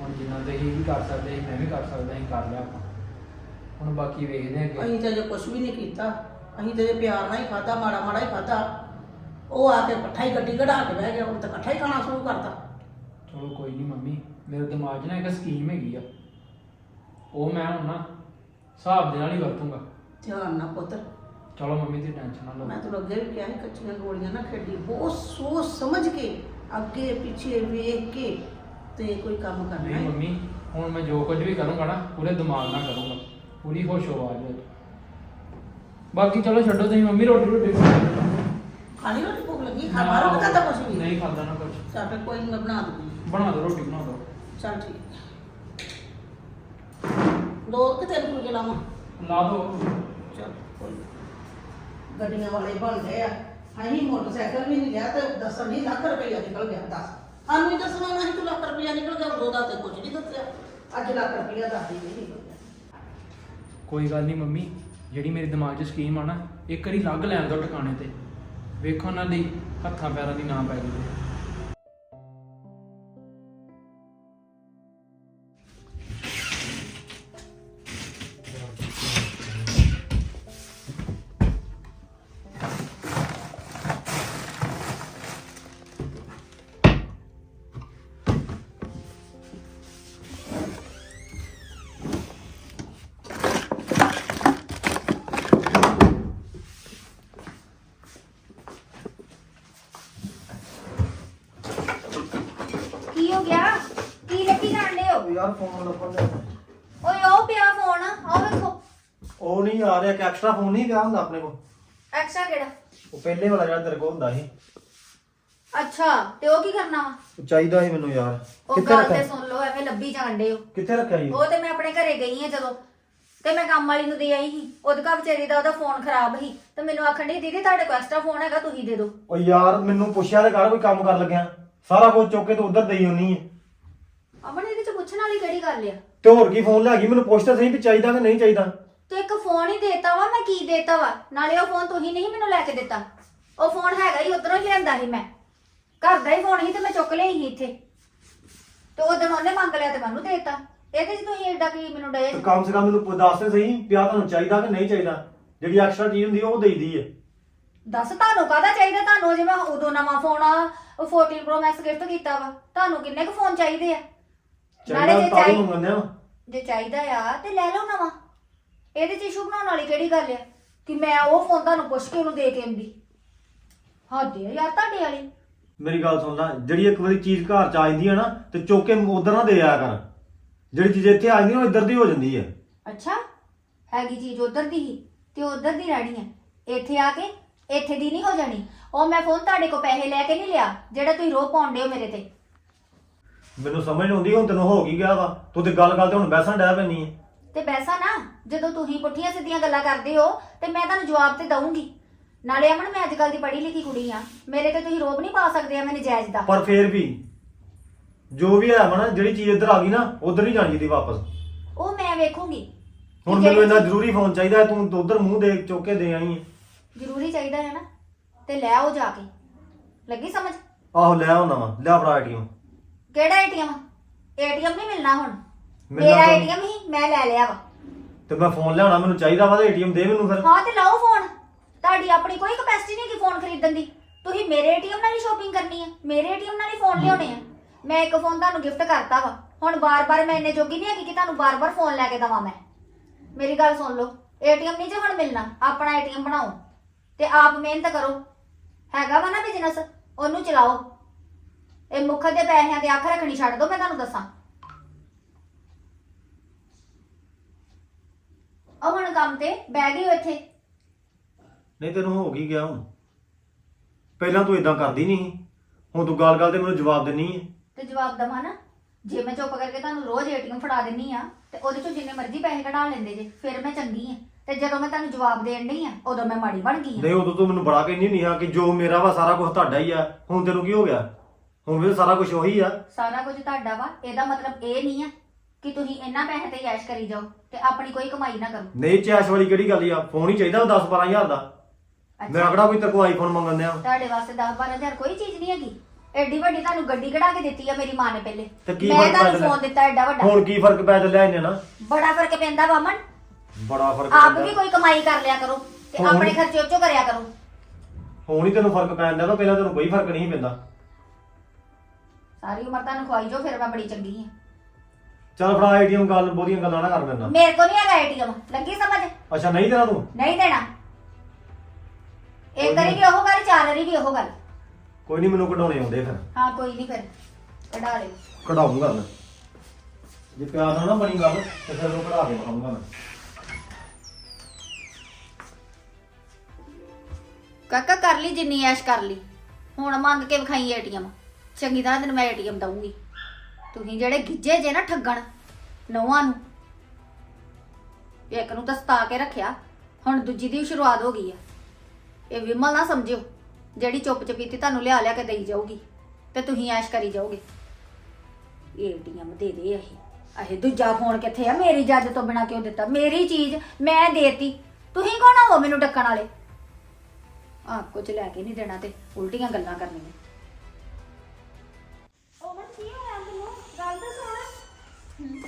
ਹੁਣ ਜਿੰਨਾ ਤੇ ਇਹ ਵੀ ਕਰ ਸਕਦੇ ਸੀ, ਮੈਂ ਵੀ ਕਰ ਸਕਦਾ ਅਸੀਂ ਕਰ ਲਿਆ ਆਪਾਂ। ਹੁਣ ਬਾਕੀ ਵੇਖਦੇ ਹਾਂ ਅੱਗੇ। ਅਸੀਂ ਤਾਂ ਜੇ ਕੁਝ ਵੀ ਨਹੀਂ ਕੀਤਾ। ਅਸੀਂ ਤਾਂ ਜੇ ਪਿਆਰ ਨਾਲ ਹੀ ਖਾਦਾ ਮਾੜਾ ਮਾੜਾ ਹੀ ਖਾਦਾ ਉਹ ਆ ਕੇ ਇਕੱਠਾ ਹੀ ਗੱਡੀ ਕਢਾ ਕੇ ਬਹਿ ਗਿਆ ਹੁਣ ਤਾਂ ਇਕੱਠਾ ਹੀ ਖਾਣਾ ਸ਼ੁਰੂ ਕਰਤਾ। ਚਲੋ ਕੋਈ ਨਹੀਂ ਮੰਮੀ ਮੇਰੇ ਦਿਮਾਗ 'ਚ ਨਾ ਇੱਕ ਸਕੀਮ ਹੈਗੀ ਆ। ਉਹ ਮੈਂ ਹੁਣ ਨਾ ਹਿਸਾਬ ਦੇ ਨਾਲ ਹੀ ਵਰਤੂੰਗਾ। ਧਿਆਨ ਨਾਲ ਪੁੱਤ। ਚਲੋ ਮੰਮੀ ਦੀ ਟੈਨਸ਼ਨ ਨਾ ਮੈਂ ਲਓ ਤੈਨੂੰ ਅੱਗੇ ਵੀ ਕਿਹਾ ਸੀ ਕੱਚੀਆਂ ਗੋਲੀਆਂ ਨਾ ਖੇਡੀ। ਬਹੁਤ ਸੋਚ ਸਮਝ ਕੇ ਅੱਗੇ ਪਿੱਛੇ ਵੇਖ ਕੇ ਤੇ ਕੋਈ ਕੰਮ ਕਰਨਾ ਨਹੀਂ ਹੈ। ਮੰਮੀ ਹੁਣ ਮੈਂ ਜੋ ਕੁਝ ਵੀ ਕਰੂੰਗਾ ਨਾ ਪੂਰੇ ਦਿਮਾਗ ਨਾਲ ਕਰੂੰਗਾ। ਪੂਰੀ ਹੋਸ਼ ਆਵਾਜ਼ ਵਿੱਚ। ਬਾਕੀ ਚਲੋ ਛੱਡੋ ਤੁਸੀਂ ਮੰਮੀ ਰੋਟੀ ਰੋਟੀ ਖਾਣੀ ਰੋਟੀ ਭੁੱਖ ਲੱਗੀ ਖਾ ਬਾਹਰੋਂ ਪਤਾ ਤਾਂ ਕੁਛ ਨਹੀਂ ਨਹੀਂ ਖਾਦਾ ਨਾ ਕੁਝ ਚੱਲ ਫਿਰ ਕੋਈ ਨੀ ਮੈਂ ਬਣਾ ਦੂੰਗੀ। ਬਣਾ ਦਿਓ ਰੋਟੀ ਬਣਾ ਦਿਓ ਚੱਲ ਠੀਕ। ਦੋ ਕਿ ਤਿੰਨ ਫੁਲਕੇ ਲਾਵਾਂ? ਲਾ ਦਿਓ ਚੱਲ ਕੋਈ ਨੀ। ਗੱਡੀਆਂ ਵਾਲੇ ਬਣ ਗਏ ਆ। ਅਸੀਂ ਮੋਟਰਸਾਈਕਲ ਵੀ ਨਹੀਂ ਲਿਆ ਤੇ ਦੱਸਣ ਨਹੀਂ ਲੱਖ ਰੁਪਈਆ ਨਿਕਲ ਗਿਆ ਦੱਸ। ਸਾਨੂੰ ਹੀ ਦੱਸਣਾ ਨਾ ਸੀ ਕਿ ਲੱਖ ਰੁਪਈਆ ਨਿਕਲ ਗਿਆ ਉਦੋਂ ਦਾ ਤੇ ਕੁਝ ਨਹੀਂ ਦੱਸਿਆ। ਅੱਜ ਲੱਖ ਰੁਪਈਆ ਦੱਸਦੀ ਨਹੀਂ ਨਿਕਲ ਗਿਆ। ਕੋਈ ਗੱਲ ਨਹੀਂ ਮੰਮੀ ਜਿਹੜੀ ਮੇਰੇ ਦਿਮਾਗ 'ਚ ਸਕੀਮ ਆ ਨਾ ਇੱਕ ਵਾਰੀ ਲੱਗ ਲੈਣ ਦੋ ਟਿਕਾਣੇ ਤੇ। ਵੇਖੋ ਉਹਨਾਂ ਦੀ ਹੱਥਾਂ ਪੈਰਾਂ ਦੀ ਨਾ ਪੈ ਗਈ ਹੋ ਗਿਆ? ਕੀ ਲੱਗੀ ਜਾਂਦੇ ਹੋ? ਯਾਰ ਫੋਨ ਲੱਭਣ ਦੇ ਓਏ ਉਹ ਪਿਆ ਫੋਨ ਆਹ ਵੇਖੋ। ਉਹ ਨਹੀਂ ਆ ਰਿਹਾ ਕਿ ਐਕਸਟਰਾ ਫੋਨ ਨਹੀਂ ਪਿਆ ਹੁੰਦਾ ਆਪਣੇ ਕੋਲ? ਐਕਸਟਰਾ ਕਿਹੜਾ? ਉਹ ਪਹਿਲੇ ਵਾਲਾ ਜਿਹੜਾ ਤੇਰੇ ਕੋਲ ਹੁੰਦਾ ਸੀ। ਅੱਛਾ ਤੇ ਉਹ ਕੀ ਕਰਨਾ ਵਾ? ਉਹ ਚਾਹੀਦਾ ਸੀ ਮੈਨੂੰ ਯਾਰ। ਉਹ ਕਿੱਥੇ ਗੱਲ ਤੇ ਰੱਖਿਆ? ਸੁਣ ਲਓ ਐਵੇਂ ਲੱਭੀ ਜਾਂਦੇ ਹੋ। ਕਿੱਥੇ ਰੱਖਿਆ ਸੀ ਉਹ? ਤੇ ਮੈਂ ਆਪਣੇ ਘਰੇ ਗਈ ਆ ਜਦੋਂ। ਤੇ ਮੈਂ ਕੰਮ ਵਾਲੀ ਨੂੰ ਦੇ ਆਈ ਸੀ। ਉਹਦੇ ਘਰ ਵਿਚਾਰੀ ਦਾ ਉਹਦਾ ਫੋਨ ਖਰਾਬ ਸੀ। ਤੇ ਮੈਨੂੰ ਆਖਣ ਡਈ ਦੀਦੀ ਤੁਹਾਡੇ ਕੋਲ ਐਕਸਟਰਾ ਫੋਨ ਹੈਗਾ ਤੁਸੀਂ ਦੇ ਦਿਓ। ਉਹ ਯਾਰ ਮੈਨੂੰ ਪੁੱਛਿਆ ਤੇ ਕਰ ਕੋਈ ਕੰਮ ਕਰ ਲੱਗਿਆ। ਸਾਰਾ ਕੁਝ ਚੁੱਕ ਕੇ ਤੇ ਉਧਰ ਦੇਈ ਹੁੰਨੀ ਹੈ ਅਮਨ ਇਹਦੇ ਚ ਪੁੱਛਣ ਵਾਲੀ ਕਿਹੜੀ ਗੱਲ ਆ? ਤੇ ਹੋਰ ਕੀ ਫੋਨ ਲੈ ਗਈ? ਮੈਨੂੰ ਪੁੱਛ ਤਾਂ ਸਹੀ ਵੀ ਚਾਹੀਦਾ ਕਿ ਨਹੀਂ ਚਾਹੀਦਾ। ਤੂੰ ਇੱਕ ਫੋਨ ਹੀ ਦੇਤਾ ਵਾ ਮੈਂ ਕੀ ਦੇਤਾ ਵਾ? ਨਾਲੇ ਉਹ ਫੋਨ ਤੁਸੀਂ ਨਹੀਂ ਮੈਨੂੰ ਲੈ ਕੇ ਦਿੱਤਾ। ਉਹ ਫੋਨ ਹੈਗਾ ਹੀ ਉਧਰੋਂ ਹੀ ਲਿਆਂਦਾ ਸੀ ਮੈਂ। ਘਰ ਦਾ ਹੀ ਫੋਨ ਸੀ ਤੇ ਮੈਂ ਚੁੱਕ ਲਿਆਈ ਸੀ ਇੱਥੇ। ਤੇ ਉਹ ਦਿਨ ਉਹਨੇ ਮੰਗ ਲਿਆ ਤੇ ਮੈਨੂੰ ਦੇਤਾ। ਇਹਦੇ ਚ ਤੁਸੀਂ ਏਡਾ ਕੀ ਮੈਨੂੰ ਡਏ ਤੇ ਕਮ ਸੇ ਕਮ ਮੈਨੂੰ ਦੱਸ ਤੇ ਸਹੀ ਪਿਆ ਤੁਹਾਨੂੰ ਚਾਹੀਦਾ ਕਿ ਨਹੀਂ ਚਾਹੀਦਾ। ਜਿਹੜੀ ਐਕਸਟਰਾ ਚੀਜ਼ ਹੁੰਦੀ ਉਹ ਦੇਈਦੀ ਹੈ ਦੱਸ ਤੁਹਾਨੂੰ ਕਾਹਦਾ ਚਾਹੀਦਾ? ਤੁਹਾਨੂੰ ਜਿਵੇਂ ਉਦੋਂ ਨਵਾਂ ਫੋਨ ਆ ਉਹ 14 Pro Max ਗਿਫਟ ਕੀਤਾ ਵਾ। ਤੁਹਾਨੂੰ ਕਿੰਨੇ ਕੁ ਫੋਨ ਚਾਹੀਦੇ ਆ? ਨਾਲੇ ਚਾਹੀਦਾ ਜੇ ਤਾਂ ਹੀ ਚਾਹੀ ਮੰਗਦੇ ਆ ਜੇ ਚਾਹੀਦਾ ਆ ਤੇ ਲੈ ਲਓ ਨਵਾਂ। ਇਹਦੇ ਚ ਇਸ਼ੂ ਬਣਾਉਣ ਵਾਲੀ ਕਿਹੜੀ ਗੱਲ ਆ? ਕਿ ਮੈਂ ਉਹ ਫੋਨ ਤੁਹਾਨੂੰ ਪੁੱਛ ਕੇ ਉਹਨੂੰ ਦੇ ਕੇ ਆਉਂਦੀ। ਹੱਦੇ ਯਾਰ ਤੁਹਾਡੇ ਵਾਲੀ। ਮੇਰੀ ਗੱਲ ਸੁਣ ਲੈ ਜਿਹੜੀ ਇੱਕ ਵਾਰੀ ਚੀਜ਼ ਘਰ ਚ ਆ ਜਾਂਦੀ ਹੈ ਨਾ ਤੇ ਚੁੱਕ ਕੇ ਉਧਰ ਨਾ ਦੇ ਆਇਆ ਕਰ। ਜਿਹੜੀ ਚੀਜ਼ ਇੱਥੇ ਆ ਜਾਂਦੀ ਉਹ ਇੱਧਰ ਦੀ ਹੋ ਜਾਂਦੀ ਹੈ ਅੱਛਾ ਹੈਗੀ ਚੀਜ਼ ਉਧਰ ਦੀ ਹੀ ਤੇ ਉਧਰ ਦੀ ਰਹਿਣੀ ਹੈ ਇੱਥੇ ਆ ਕੇ ਇੱਥੇ ਦੀ ਨਹੀਂ ਹੋ ਜਾਣੀ। ਉਹ ਮੈਂ ਫੋਨ ਤੁਹਾਡੇ ਕੋ ਪੈਸੇ ਲੈ ਕੇ ਨਹੀਂ ਲਿਆ ਜਿਹੜਾ ਤੁਸੀਂ ਰੋ ਪਾਉਂਦੇ ਹੋ ਮੇਰੇ ਤੇ। ਮੈਨੂੰ ਸਮਝ ਨਹੀਂ ਆਉਂਦੀ ਹੁਣ ਤੈਨੂੰ ਹੋ ਕੀ ਗਿਆ ਵਾ? ਤੂੰ ਤੇ ਗੱਲ ਗੱਲ ਤੇ ਹੁਣ ਬੈਸਾਂ ਡੈ ਪੈਣੀ ਹੈ ਤੇ ਬੈਸਾ ਨਾ ਜਦੋਂ ਤੁਸੀਂ ਪੁੱਠੀਆਂ ਸਿੱਧੀਆਂ ਗੱਲਾਂ ਕਰਦੇ ਹੋ ਤੇ ਮੈਂ ਤੁਹਾਨੂੰ ਜਵਾਬ ਤੇ ਦਊਂਗੀ। ਨਾਲੇ ਅਮਨ ਮੈਂ ਅੱਜ ਕੱਲ ਦੀ ਪੜ੍ਹੀ ਲਿਖੀ ਕੁੜੀ ਆ। ਮੇਰੇ ਤੇ ਤੁਸੀਂ ਰੋਬ ਨਹੀਂ ਪਾ ਸਕਦੇ ਆ ਮੈਂ ਨਜਾਇਜ਼ ਦਾ। ਪਰ ਫੇਰ ਵੀ ਜੋ ਵੀ ਹੈ ਵਾ ਨਾ ਜਿਹੜੀ ਚੀਜ਼ ਇੱਧਰ ਆ ਗਈ ਨਾ ਉਧਰ ਹੀ ਜਾਣੀ ਦੀ ਵਾਪਸ। ਉਹ ਮੈਂ ਵੇਖੂੰਗੀ। ਹੁਣ ਮੈਨੂੰ ਇੰਨਾ ਜ਼ਰੂਰੀ ਫੋਨ ਚਾਹੀਦਾ ਹੈ, ਤੂੰ ਉਧਰ ਮੂੰਹ ਦੇ ਚੁੱਕ ਕੇ ਦੇ ਆਈ ਹੈ ਜ਼ਰੂਰੀ ਚਾਹੀਦਾ ਹੈ ਨਾ। ਤੇ ਲੈ ਆਓ ਜਾ ਕੇ। ਲੱਗੀ ਸਮਝ? ਆਹੋ ਲੈ ਆਉਣਾ ਵਾ ਲਿਆ ਫੜਾ ਏਟੀਐਮ ਕਿਹੜਾ ਏਟੀਐਮ ਏਟੀਐਮ ਨਹੀਂ ਮਿਲਣਾ ਹੁਣ। ਮੇਰਾ ਏਟੀਐਮ ਹੀ ਮੈਂ ਲੈ ਲਿਆ ਵਾ। ਤੇ ਮੈਂ ਫੋਨ ਲਿਆਉਣਾ ਮੈਨੂੰ ਚਾਹੀਦਾ ਵਾ ਤੇ ਏਟੀਐਮ ਦੇ ਮੈਨੂੰ ਫਿਰ। ਹਾਂ ਤੇ ਲਓ ਫੋਨ। ਤੁਹਾਡੀ ਆਪਣੀ ਕੋਈ ਕਪੈਸਿਟੀ ਨਹੀਂ ਕਿ ਫੋਨ ਖਰੀਦਣ ਦੀ। ਤੁਸੀਂ ਮੇਰੇ ਏਟੀਐਮ ਨਾਲ ਹੀ ਸ਼ਾਪਿੰਗ ਕਰਨੀ ਹੈ ਮੇਰੇ ਏਟੀਐਮ ਨਾਲ ਹੀ ਫੋਨ ਲਿਆਉਣੇ ਆ। ਮੈਂ ਇੱਕ ਫੋਨ ਤੁਹਾਨੂੰ ਗਿਫਟ ਕਰਤਾ ਵਾ। ਹੁਣ ਬਾਰ-ਬਾਰ ਮੈਂ ਇੰਨੇ ਜੋਗੀ ਨਹੀਂ ਹੈਗੀ ਕਿ ਤੁਹਾਨੂੰ ਬਾਰ-ਬਾਰ ਫੋਨ ਲੈ ਕੇ ਦਵਾਂ ਮੈਂ। ਮੇਰੀ ਗੱਲ ਸੁਣ ਲਓ। ਏਟੀਐਮ ਨਹੀਂ ਜੇ ਹੁਣ ਮਿਲਣਾ। ਆਪਣਾ ਏਟੀਐਮ ਬਣਾਓ। ਤੇ ਆਪ ਮਿਹਨਤ ਕਰੋ। ਹੈਗਾ ਵਾ ਨਾ ਬਿਜ਼ਨਸ ਉਹਨੂੰ ਚਲਾਓ। ਇਹ ਮੁੱਖ ਦੇ ਪੈਸਿਆਂ ਤੇ ਅੱਖ ਰੱਖਣੀ ਛੱਡ ਦਿਓ ਮੈਂ ਤੁਹਾਨੂੰ ਦੱਸਾਂ। ਉਹ ਹੁਣ ਕੰਮ ਤੇ ਬਹਿ ਗਈ ਹੋ ਇੱਥੇ। ਨਹੀਂ ਤੈਨੂੰ ਹੋ ਕੀ ਗਿਆ ਹੁਣ? ਪਹਿਲਾਂ ਤੂੰ ਇਦਾਂ ਕਰਦੀ ਨਹੀਂ ਸੀ। ਹੁਣ ਤੂੰ ਗੱਲ ਗੱਲ ਤੇ ਮੈਨੂੰ ਜਵਾਬ ਦਿੰਨੀ ਹੈ ਤੇ ਜਵਾਬ ਦਵਾਂ ਨਾ ਜੇ ਮੈਂ ਚੁੱਪ ਕਰਕੇ ਤੁਹਾਨੂੰ ਰੋਜ਼ ਏਟੀਐਮ ਫੜਾ ਦਿੰਨੀ ਆ ਤੇ ਉਹਦੇ ਚੋਂ ਜਿੰਨੇ ਮਰਜ਼ੀ ਪੈਸੇ ਕਢਾ ਲੈਂਦੇ ਜੇ ਫਿਰ ਮੈਂ ਚੰਗੀ ਆ। ਤੇ ਜਦੋਂ ਮੈਂ ਤੁਹਾਨੂੰ ਜਵਾਬ ਦੇਣ ਡਈ ਆ ਉਦੋਂ ਮੈਂ ਮਾੜੀ ਬਣ ਗਈ ਆ। ਨਹੀਂ ਉਦੋਂ ਤੂੰ ਮੈਨੂੰ ਬੜਾ ਕਹਿੰਦੀ ਨਹੀਂ ਆ ਕਿ ਜੋ ਮੇਰਾ ਵਾ ਸਾਰਾ ਕੁਝ ਤੁਹਾਡਾ ਹੀ ਆ। ਹੁਣ ਤੈਨੂੰ ਕੀ ਹੋ ਗਿਆ? ਹੁਣ ਵੀ ਸਾਰਾ ਕੁਝ ਉਹੀ ਆ। ਸਾਰਾ ਕੁਝ ਤੁਹਾਡਾ ਵਾ ਇਹਦਾ ਮਤਲਬ ਇਹ ਨਹੀਂ ਆ ਕਿ ਤੁਸੀਂ ਇੰਨਾ ਪੈਸੇ ਤੇ ਐਸ਼ ਕਰੀ ਜਾਓ ਤੇ ਆਪਣੀ ਕੋਈ ਕਮਾਈ ਨਾ ਕਰੋ। ਨਹੀਂ ਚੈਸ਼ ਵਾਲੀ ਕਿਹੜੀ ਗੱਲ ਆ? ਫੋਨ ਹੀ ਚਾਹੀਦਾ 10 12000 ਦਾ। ਮੈਂ ਕਿਹੜਾ ਕੋਈ ਤੇਰੇ ਕੋਲ ਆਈਫੋਨ ਮੰਗਣ ਦਿਆਂ ਤੁਹਾਡੇ ਵਾਸਤੇ 10 12000 ਕੋਈ ਚੀਜ਼ ਨਹੀਂ ਹੈਗੀ। ਐਡੀ ਵੱਡੀ ਤੁਹਾਨੂੰ ਗੱਡੀ ਕਢਾ ਕੇ ਦਿੱਤੀ ਆ ਮੇਰੀ ਮਾਂ ਨੇ ਪਹਿਲੇ। ਤੇ ਕੀ ਮੈਂ ਫ਼ਰਕ ਤੁਹਾਨੂੰ ਫੋਨ ਦਿੱਤਾ ਐਡਾ ਵੱਡਾ। ਹੁਣ ਕੀ ਫ਼ਰਕ ਪੈ ਚੱਲਿਆ ਇਹਨੇ ਨਾ? ਬੜਾ ਫ਼ਰਕ ਪੈਂਦਾ ਵਾ ਅਮਨ ਬੜਾ ਫ਼ਰਕ ਆਪ ਪੈਂਦਾ। ਵੀ ਕੋਈ ਕਮਾਈ ਕਰ ਲਿਆ ਕਰੋ ਤੇ ਹੁਣ- ਆਪਣੇ ਖਰਚੇ ਉੱਚੋ ਕਰਿਆ ਕਰੋ। ਹੁਣ ਹੀ ਤੈਨੂੰ ਫ਼ਰਕ ਪੈਂਦਾ ਤਾਂ ਪਹਿਲਾਂ ਤੈਨੂੰ ਕੋਈ ਫ਼ਰਕ ਨਹੀਂ ਪੈਂਦਾ। ਸਾਰੀ ਉਮਰ ਤੁਹਾਨੂੰ ਖਵਾਈ ਜੋ ਫਿਰ ਮੈਂ ਬੜੀ ਚੰਗੀ ਆ। ਚੱਲ ਫੜਾ ਏਟੀਐਮ ਗੱਲ ਬਹੁਤੀਆਂ ਗੱਲਾਂ ਨਾ ਕਰ ਲੈਂਦਾ ਮੇਰੇ ਕੋ ਨਹੀਂ ਹੈਗਾ ਏਟੀਐਮ। ਲੱਗੀ ਸਮਝ? ਅੱਛਾ ਨਹੀਂ ਦੇਣਾ ਤੂੰ? ਨਹੀਂ ਦੇਣਾ। ਇੱਕ ਵਾਰੀ ਵੀ ਉਹ ਗੱਲ ਚਾਰ ਵਾਰੀ ਵੀ ਉਹ ਗੱਲ। ਕੋਈ ਨਹੀਂ ਮੈਨੂੰ ਕਢਾਉਣੇ ਆਉਂਦੇ ਫਿਰ। ਹਾਂ ਕੋਈ ਨਹੀਂ ਫਿਰ। ਕਢਾ ਲਿਓ। ਕਢਾਉਂਗਾ ਮੈਂ। ਜੇ ਪਿਆਰ ਨਾਲ ਨਾ ਬਣੀ ਗੱਲ ਤੇ ਫਿਰ ਉਹ ਕਢਾ ਕੇ ਦਿਖਾਉਂਗਾ ਮੈਂ। ਕਾਕਾ ਕਰ ਲਈ ਜਿੰਨੀ ਐਸ਼ ਕਰ ਲਈ। ਹੁਣ ਮੰਗ ਕੇ ਵਿਖਾਈ ਏਟੀਐਮ। ਚੰਗੀ ਤਰ੍ਹਾਂ ਤੈਨੂੰ ਮੈਂ ਏਟੀਐਮ ਦਊਂਗੀ। ਤੁਸੀਂ ਜਿਹੜੇ ਗਿੱਜੇ ਜੇ ਨਾ ਠੱਗਣ ਨੌਵਾਂ ਨੂੰ, ਇੱਕ ਨੂੰ ਤਾਂ ਸਤਾ ਕੇ ਰੱਖਿਆ, ਹੁਣ ਦੂਜੀ ਦੀ ਵੀ ਸ਼ੁਰੂਆਤ ਹੋ ਗਈ ਆ। ਇਹ ਵਿਮਲ ਨਾ ਸਮਝਿਓ, ਜਿਹੜੀ ਚੁੱਪ ਚਪੀਤੀ ਤੁਹਾਨੂੰ ਲਿਆ ਲਿਆ ਕੇ ਦੇਈ ਜਾਊਗੀ, ਤੇ ਤੁਸੀਂ ਐਸ਼ ਕਰੀ ਜਾਓਗੇ। ਏਟੀਐਮ ਦੇ ਦੇ ਇਹ। ਇਹ ਦੂਜਾ ਫੋਨ ਕਿੱਥੇ ਆ? ਮੇਰੀ ਜੱਜ ਤੋਂ ਬਿਨਾ ਕਿਉਂ ਦਿੱਤਾ? ਮੇਰੀ ਚੀਜ਼ ਮੈਂ ਦੇਤੀ। ਤੁਸੀਂ ਕੌਣ ਹੋ ਮੈਨੂੰ ਡੱਕਣ ਵਾਲੇ? ਆਪ ਕੁਝ ਲੈ ਕੇ ਨਹੀਂ ਦੇਣਾ ਤੇ ਉਲਟੀਆਂ ਗੱਲਾਂ ਕਰਨੀਆਂ। ਉਹ ਮੈਂ ਕੀ ਹੋਇਆ ਤੈਨੂੰ ਗੱਲ ਤਾਂ ਸੁਣ।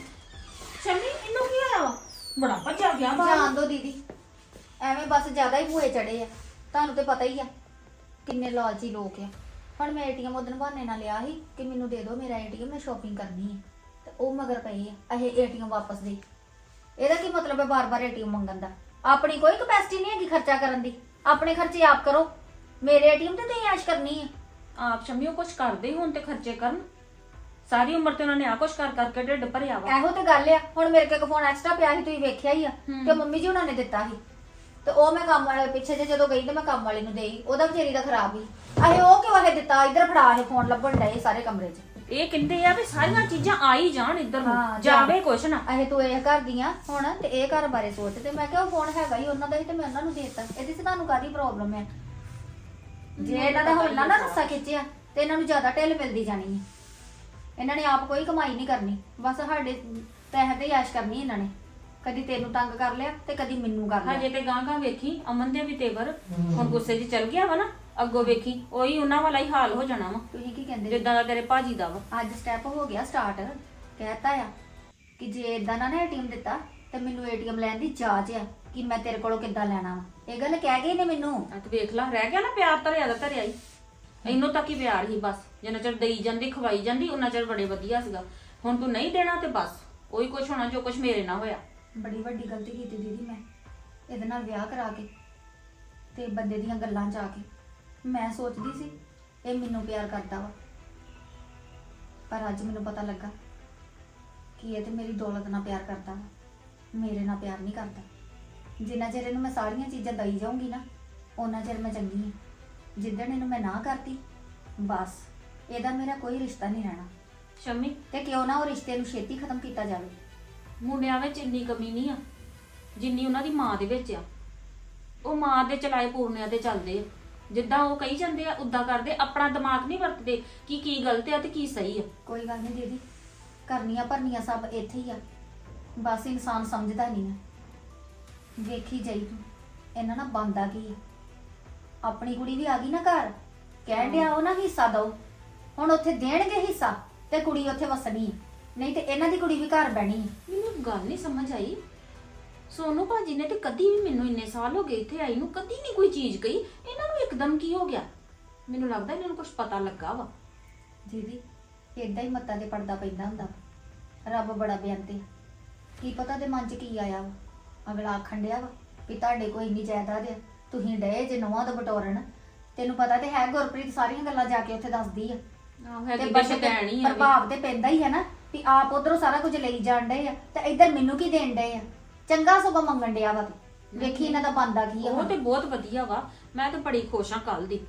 ਸ਼ਮੀ ਇਹਨੂੰ ਕੀ ਹੋਇਆ ਵਾ? ਬੜਾ ਭੱਜਿਆ ਗਿਆ ਬਾਹਰ। ਜਾਣ ਦੋ ਦੀਦੀ। ਐਵੇਂ ਬਸ ਜ਼ਿਆਦਾ ਹੀ ਭੂਏ ਚੜੇ ਆ। ਤੁਹਾਨੂੰ ਤੇ ਪਤਾ ਹੀ ਆ ਕਿੰਨੇ ਲਾਲਚੀ ਲੋਕ ਆ। ਹੁਣ ਮੈਂ ਏਟੀਐਮ ਉਹਦਨ ਬਹਾਨੇ ਨਾਲ ਲਿਆ ਸੀ ਕਿ ਮੈਨੂੰ ਦੇ ਦਿਓ ਮੇਰਾ ਏਟੀਐਮ ਮੈਂ ਸ਼ਾਪਿੰਗ ਕਰਨੀ ਹੈ ਤੇ ਉਹ ਮਗਰ ਪਈ ਆ ਇਹ ਏਟੀਐਮ ਵਾਪਸ ਦੇ। ਇਹਦਾ ਕੀ ਮਤਲਬ ਹੈ ਬਾਰ-ਬਾਰ ਏਟੀਐਮ ਮੰਗਣ ਦਾ? ਆਪਣੀ ਕੋਈ ਕਪੈਸਿਟੀ ਨਹੀਂ ਹੈਗੀ ਖਰਚਾ ਕਰਨ ਦੀ। ਆਪਣੇ ਖਰਚੇ ਆਪ ਕਰੋ। ਮੇਰੇ ਏਟੀਐਮ ਤੇ ਤੁਸੀਂ ਐਸ਼ ਕਰਨੀ ਹੈ ਆਪ ਸ਼ਮੀ ਉਹ ਕੁਛ ਕਰਦੇ ਹੀ ਹੁਣ ਤੇ ਖਰਚੇ ਕਰਨ। ਸਾਰੀ ਉਮਰ ਤੇ ਉਹਨਾਂ ਨੇ ਆ ਕੁਛ ਕਰ ਕਰਕੇ ਢਿੱਡ ਭਰਿਆ ਵਾ। ਇਹੋ ਤੇ ਗੱਲ ਆ। ਹੁਣ ਮੇਰੇ ਕੋਲ ਇੱਕ ਫੋਨ ਐਕਸਟਰਾ ਪਿਆ ਸੀ ਤੁਸੀਂ ਵੇਖਿਆ ਹੀ ਆ। ਹੂੰ। ਤੇ ਮੰਮੀ ਜੀ ਉਹਨਾਂ ਨੇ ਦਿੱਤਾ ਸੀ। ਤੇ ਉਹ ਮੈਂ ਕੰਮ ਵਾਲੇ ਪਿੱਛੇ ਜੇ ਜਦੋਂ ਗਈ ਤੇ ਮੈਂ ਕੰਮ ਵਾਲੀ ਨੂੰ ਦੇਈ। ਉਹਦਾ ਵਿਚਾਰੀ ਦਾ ਖਰਾਬ ਹੀ। ਅਹੇ ਉਹ ਕਿਉਂ ਇਹ ਦਿੱਤਾ? ਇੱਧਰ ਫੜਾ ਇਹ ਫੋਨ ਲੱਭਣ ਡਏ ਸਾਰੇ ਕਮਰੇ 'ਚ। ਇਹ ਕਹਿੰਦੇ ਆ ਵੀ ਸਾਰੀਆਂ ਚੀਜ਼ਾਂ ਆ ਹੀ ਜਾਣ ਇੱਧਰ ਨੂੰ। ਜਾਵੇ ਕੁਛ ਨਾ। ਅਹੇ ਤੂੰ ਇਹ ਘਰ ਦੀਆਂ ਹੁਣ ਤੇ ਇਹ ਘਰ ਬਾਰੇ ਸੋਚ ਤੇ ਮੈਂ ਕਿਹਾ ਉਹ ਫੋਨ ਹੈਗਾ ਹੀ ਉਹਨਾਂ ਦਾ ਹੀ ਤੇ ਮੈਂ ਉਹਨਾਂ ਨੂੰ ਦੇ ਦਿੱਤਾ। ਇਹਦੀ ਤੇ ਤੁਹਾਨੂੰ ਕਾਦੀ ਪ੍ਰੋਬਲਮ ਹੈ ਜੇ ਇਹਨਾਂ ਦਾ ਹੁਣ ਨਾ ਨਾ ਰੱਸਾ ਖਿੱਚਿਆ ਤੇ ਇਹਨਾਂ ਨੂੰ ਜ਼ਿਆਦਾ ਢਿੱਲ ਮਿਲਦੀ ਜਾਣੀ ਹੈ ਇਹਨਾਂ ਨੇ ਆਪ ਕੋਈ ਕਮਾਈ ਨਹੀਂ ਕਰਨੀ ਬਸ ਸਾਡੇ ਪੈਸੇ ਤੇ ਐਸ਼ ਕਰਨੀ ਇਹਨਾਂ ਨੇ। ਕਦੀ ਤੈਨੂੰ ਤੰਗ ਕਰ ਲਿਆ ਤੇ ਕਦੀ ਮੈਨੂੰ ਕਰ ਲਿਆ। ਹਜੇ ਤੇ ਗਾਂ ਗਾਂ ਵੇਖੀ ਅਮਨ ਦੇ ਵੀ ਤੇਵਰ ਹੁਣ ਗੁੱਸੇ 'ਚ ਚਲ ਗਿਆ ਵਾ ਨਾ। ਅੱਗੋਂ ਵੇਖੀ ਉਹੀ ਉਹਨਾਂ ਵਾਲਾ ਹੀ ਹਾਲ ਹੋ ਜਾਣਾ ਵਾ। ਤੁਸੀਂ ਕੀ ਕਹਿੰਦੇ ਜਿੱਦਾਂ ਦਾ ਤੇਰੇ ਭਾਜੀ ਦਾ ਵਾ। ਅੱਜ ਸਟੈਪ ਹੋ ਗਿਆ ਸਟਾਰਟ ਕਹਿਤਾ ਆ ਕਿ ਜੇ ਇਦਾਂ ਨਾ ਨਾ ਏਟੀਐਮ ਦਿੱਤਾ ਤੇ ਮੈਨੂੰ ਏਟੀਐਮ ਲੈਣ ਦੀ ਜਾਚ ਆ ਕਿ ਮੈਂ ਤੇਰੇ ਕੋਲੋਂ ਕਿੱਦਾਂ ਲੈਣਾ ਵਾ। ਇਹ ਗੱਲ ਕਹਿ ਗਏ ਨੇ ਮੈਨੂੰ। ਆ ਤੇ ਵੇਖ ਲਾ ਰਹਿ ਗਿਆ ਨਾ ਪਿਆਰ ਧਰਿਆ ਦਾ ਧਰਿਆ ਹੀ। ਇਹਨੂੰ ਤੱਕ ਹੀ ਪਿਆਰ ਹੀ ਬਸ। ਜਿੰਨਾ ਚਿਰ ਦੇਈ ਜਾਂਦੀ ਖਵਾਈ ਜਾਂਦੀ ਉਹਨਾਂ ਚਿਰ ਬੜੇ ਵਧੀਆ ਸੀਗਾ। ਹੁਣ ਤੂੰ ਨਹੀਂ ਦੇਣਾ ਤੇ ਬਸ। ਉਹੀ ਕੁਛ ਹੋਣਾ ਜੋ ਕੁਛ ਮੇਰੇ ਨਾਲ ਹੋਇਆ। ਬੜੀ ਵੱਡੀ ਗਲਤੀ ਕੀਤੀ ਦੀਦੀ ਮੈਂ। ਇਹਦੇ ਨਾਲ ਵਿਆਹ ਕਰਾ ਕੇ ਤੇ ਬੰਦੇ ਦੀਆਂ ਗੱਲਾਂ 'ਚ ਆ ਕੇ। ਮੈਂ ਸੋਚਦੀ ਸੀ ਇਹ ਮੈਨੂੰ ਪਿਆਰ ਕਰਦਾ ਵਾ। ਪਰ ਅੱਜ ਮੈਨੂੰ ਪਤਾ ਲੱਗਾ ਕਿ ਇਹ ਤੇ ਮੇਰੀ ਦੌਲਤ ਨਾਲ ਪਿਆਰ ਕਰਦਾ ਵਾ। ਮੇਰੇ ਨਾਲ ਪਿਆਰ ਨਹੀਂ ਕਰਦਾ। ਜਿੰਨਾ ਚਿਰ ਇਹਨੂੰ ਮੈਂ ਸਾਰੀਆਂ ਚੀਜ਼ਾਂ ਦਈ ਜਾਊਂਗੀ ਨਾ ਉਹਨਾਂ ਚਿਰ ਮੈਂ ਚੰਗੀ ਹਾਂ ਜਿੱਦਣ ਇਹਨੂੰ ਮੈਂ ਨਾ ਕਰਤੀ ਬਸ ਇਹਦਾ ਮੇਰਾ ਕੋਈ ਰਿਸ਼ਤਾ ਨਹੀਂ ਰਹਿਣਾ। ਸ਼ਮੀ। ਤੇ ਕਿਉਂ ਨਾ ਉਹ ਰਿਸ਼ਤੇ ਨੂੰ ਛੇਤੀ ਖਤਮ ਕੀਤਾ ਜਾਵੇ। ਮੁੰਡਿਆਂ ਵਿੱਚ ਇੰਨੀ ਕਮੀ ਨਹੀਂ ਆ ਜਿੰਨੀ ਉਹਨਾਂ ਦੀ ਮਾਂ ਦੇ ਵਿੱਚ ਆ। ਉਹ ਮਾਂ ਦੇ ਚਲਾਏ ਪੂਰਨਿਆਂ ਤੇ ਚੱਲਦੇ ਆ। ਜਿੱਦਾਂ ਉਹ ਕਹੀ ਜਾਂਦੇ ਆ ਉਦਾਂ ਕਰਦੇ ਆਪਣਾ ਦਿਮਾਗ ਨਹੀਂ ਵਰਤਦੇ ਕਿ ਕੀ ਗਲਤ ਆ ਤੇ ਕੀ ਸਹੀ ਆ। ਕੋਈ ਗੱਲ ਨਹੀਂ ਦੀਦੀ ਕਰਨੀਆਂ ਭਰਨੀਆਂ ਸਭ ਇੱਥੇ ਹੀ ਆ। ਬਸ ਇਨਸਾਨ ਸਮਝਦਾ ਨਹੀਂ ਆ ਵੇਖੀ ਜਾਈ ਤੂੰ ਇਹਨਾਂ ਨਾਲ ਬੰਦਾ ਕੀ ਆ? ਆਪਣੀ ਕੁੜੀ ਵੀ ਆ ਗਈ ਨਾ ਘਰ ਕਹਿਣ ਡਿਆ ਉਹ ਨਾ ਹਿੱਸਾ ਦਓ। ਹੁਣ ਉੱਥੇ ਦੇਣਗੇ ਹਿੱਸਾ ਤੇ ਕੁੜੀ ਉੱਥੇ ਵਸਣੀ ਆ। ਨਹੀਂ ਤੇ ਇਹਨਾਂ ਦੀ ਕੁੜੀ ਵੀ ਘਰ ਬਹਿਣੀ ਆ। ਮੈਨੂੰ ਗੱਲ ਨਹੀਂ ਸਮਝ ਆਈ। ਸੋਨੂ ਭਾਜੀ ਨੇ ਤੇ ਕਦੀ ਵੀ ਮੈਨੂੰ ਇੰਨੇ ਸਾਲ ਹੋ ਗਏ ਇੱਥੇ ਆਈ ਨੂੰ ਕਦੀ ਨਹੀਂ ਕੋਈ ਚੀਜ਼ ਕਹੀ। ਇਹਨਾਂ ਨੂੰ ਇੱਕਦਮ ਕੀ ਹੋ ਗਿਆ? ਮੈਨੂੰ ਲੱਗਦਾ ਇਹਨਾਂ ਨੂੰ ਕੁਝ ਪਤਾ ਲੱਗਾ ਵਾ। ਦੀਦੀ ਏਦਾਂ ਹੀ ਮੱਤਾਂ ਤੇ ਪੜਦਾ ਪੈਂਦਾ ਹੁੰਦਾ। ਰੱਬ ਬੜਾ ਬਿਆੰਤੇ ਕੀ ਪਤਾ ਦੇ ਮਨ 'ਚ ਕੀ ਆਇਆ ਵਾ। ਅਗਲਾ ਆਖਣ ਡਿਆ ਵਾ ਵੀ ਤੁਹਾਡੇ ਕੋਈ ਇੰਨੀ ਜਾਇਦਾਦ ਆ ਤੁਸੀਂ ਡਏ ਜੇ ਨਵਾਂ ਤੋਂ ਬਟੋਰਨ। ਤੈਨੂੰ ਪਤਾ ਤੇ ਹੈ ਗੁਰਪ੍ਰੀਤ ਸਾਰੀਆਂ ਗੱਲਾਂ ਜਾ ਕੇ ਉੱਥੇ ਦੱਸਦੀ ਆ। ਆਹੋ ਤੇ ਤੇ ਕਹਿਣੀ ਆ। ਪ੍ਰਭਾਵ ਤੇ ਪੈਂਦਾ ਹੀ ਹੈ ਨਾ ਵੀ ਆਪ ਉਧਰੋਂ ਸਾਰਾ ਕੁਝ ਲਈ ਜਾਣ ਡਏ ਆ। ਤੇ ਇੱਧਰ ਮੈਨੂੰ ਕੀ ਦੇਣ ਡਏ ਆ? ਚੰਗਾ ਸਗੋਂ ਮੰਗਣ ਡਿਆ ਵਾ ਤੂੰ। ਵੇਖੀ ਇਹਨਾਂ ਦਾ ਬੰਦਾ ਕੀ ਆ ਉਹ ਹੁਣ। ਤੇ ਬਹੁਤ ਵਧੀਆ ਵਾ। ਮੈਂ ਤਾਂ ਬੜੀ ਖੁਸ਼ ਹਾਂ ਕੱਲ ਦੀ।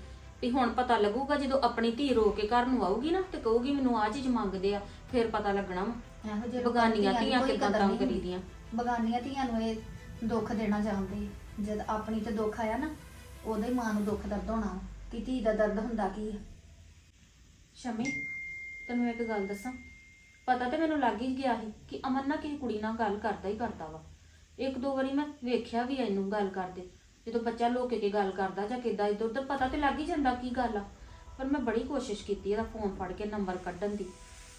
ਵੀ ਹੁਣ ਪਤਾ ਲੱਗੂਗਾ ਜਦੋਂ ਆਪਣੀ ਧੀ ਰੋ ਕੇ ਘਰ ਨੂੰ ਆਊਗੀ ਨਾ ਤੇ ਕਹੂਗੀ ਮੈਨੂੰ ਆ ਚੀਜ਼ ਮੰਗਦੇ ਆ ਫਿਰ ਪਤਾ ਲੱਗਣਾ ਵਾ। ਇਹੋ ਜਿਹੇ ਬਗਾਨੀਆਂ ਲੋਕਾਂ ਦੀ ਧੀਆਂ ਕੋਈ ਕਿੱਦਾਂ ਕਦਰ ਤੰਗ ਨਹੀਂ ਹੁੰਦੀ। ਕਰੀਦੀਆਂ। ਬਗਾਨੀਆਂ ਧੀਆਂ ਨੂੰ ਇਹ ਦੁੱਖ ਦੇਣਾ ਚਾਹੁੰਦੇ ਆ। ਜਦ ਆਪਣੀ ਤੇ ਦੁੱਖ ਆਇਆ ਨਾ ਉਹਦੇ ਮਾਂ ਨੂੰ ਦੁੱਖ ਦਰਦ ਹੋਣਾ ਵਾ ਕਿ ਧੀ ਦਾ ਦਰਦ ਹੁੰਦਾ ਕੀ ਆ। ਸ਼ਮੀ ਤੈਨੂੰ ਇੱਕ ਗੱਲ ਦੱਸਾਂ। ਪਤਾ ਤੇ ਮੈਨੂੰ ਲੱਗ ਹੀ ਗਿਆ ਸੀ ਕਿ ਅਮਨ ਨਾ ਕਿਸੇ ਕੁੜੀ ਨਾਲ ਗੱਲ ਕਰਦਾ ਹੀ ਕਰਦਾ ਵਾ। ਇੱਕ ਦੋ ਵਾਰੀ ਮੈਂ ਵੇਖਿਆ ਵੀ ਆ ਇਹਨੂੰ ਗੱਲ ਕਰਦੇ। ਜਦੋਂ ਬੱਚਾ ਲੋਕੇ ਕੇ ਗੱਲ ਕਰਦਾ ਜਾਂ ਕਿੱਦਾਂ ਇੱਧਰ ਉੱਧਰ ਪਤਾ ਤੇ ਲੱਗ ਹੀ ਜਾਂਦਾ ਕੀ ਗੱਲ ਆ। ਪਰ ਮੈਂ ਬੜੀ ਕੋਸ਼ਿਸ਼ ਕੀਤੀ ਇਹਦਾ ਫੋਨ ਫੜ ਕੇ ਨੰਬਰ ਕੱਢਣ ਦੀ।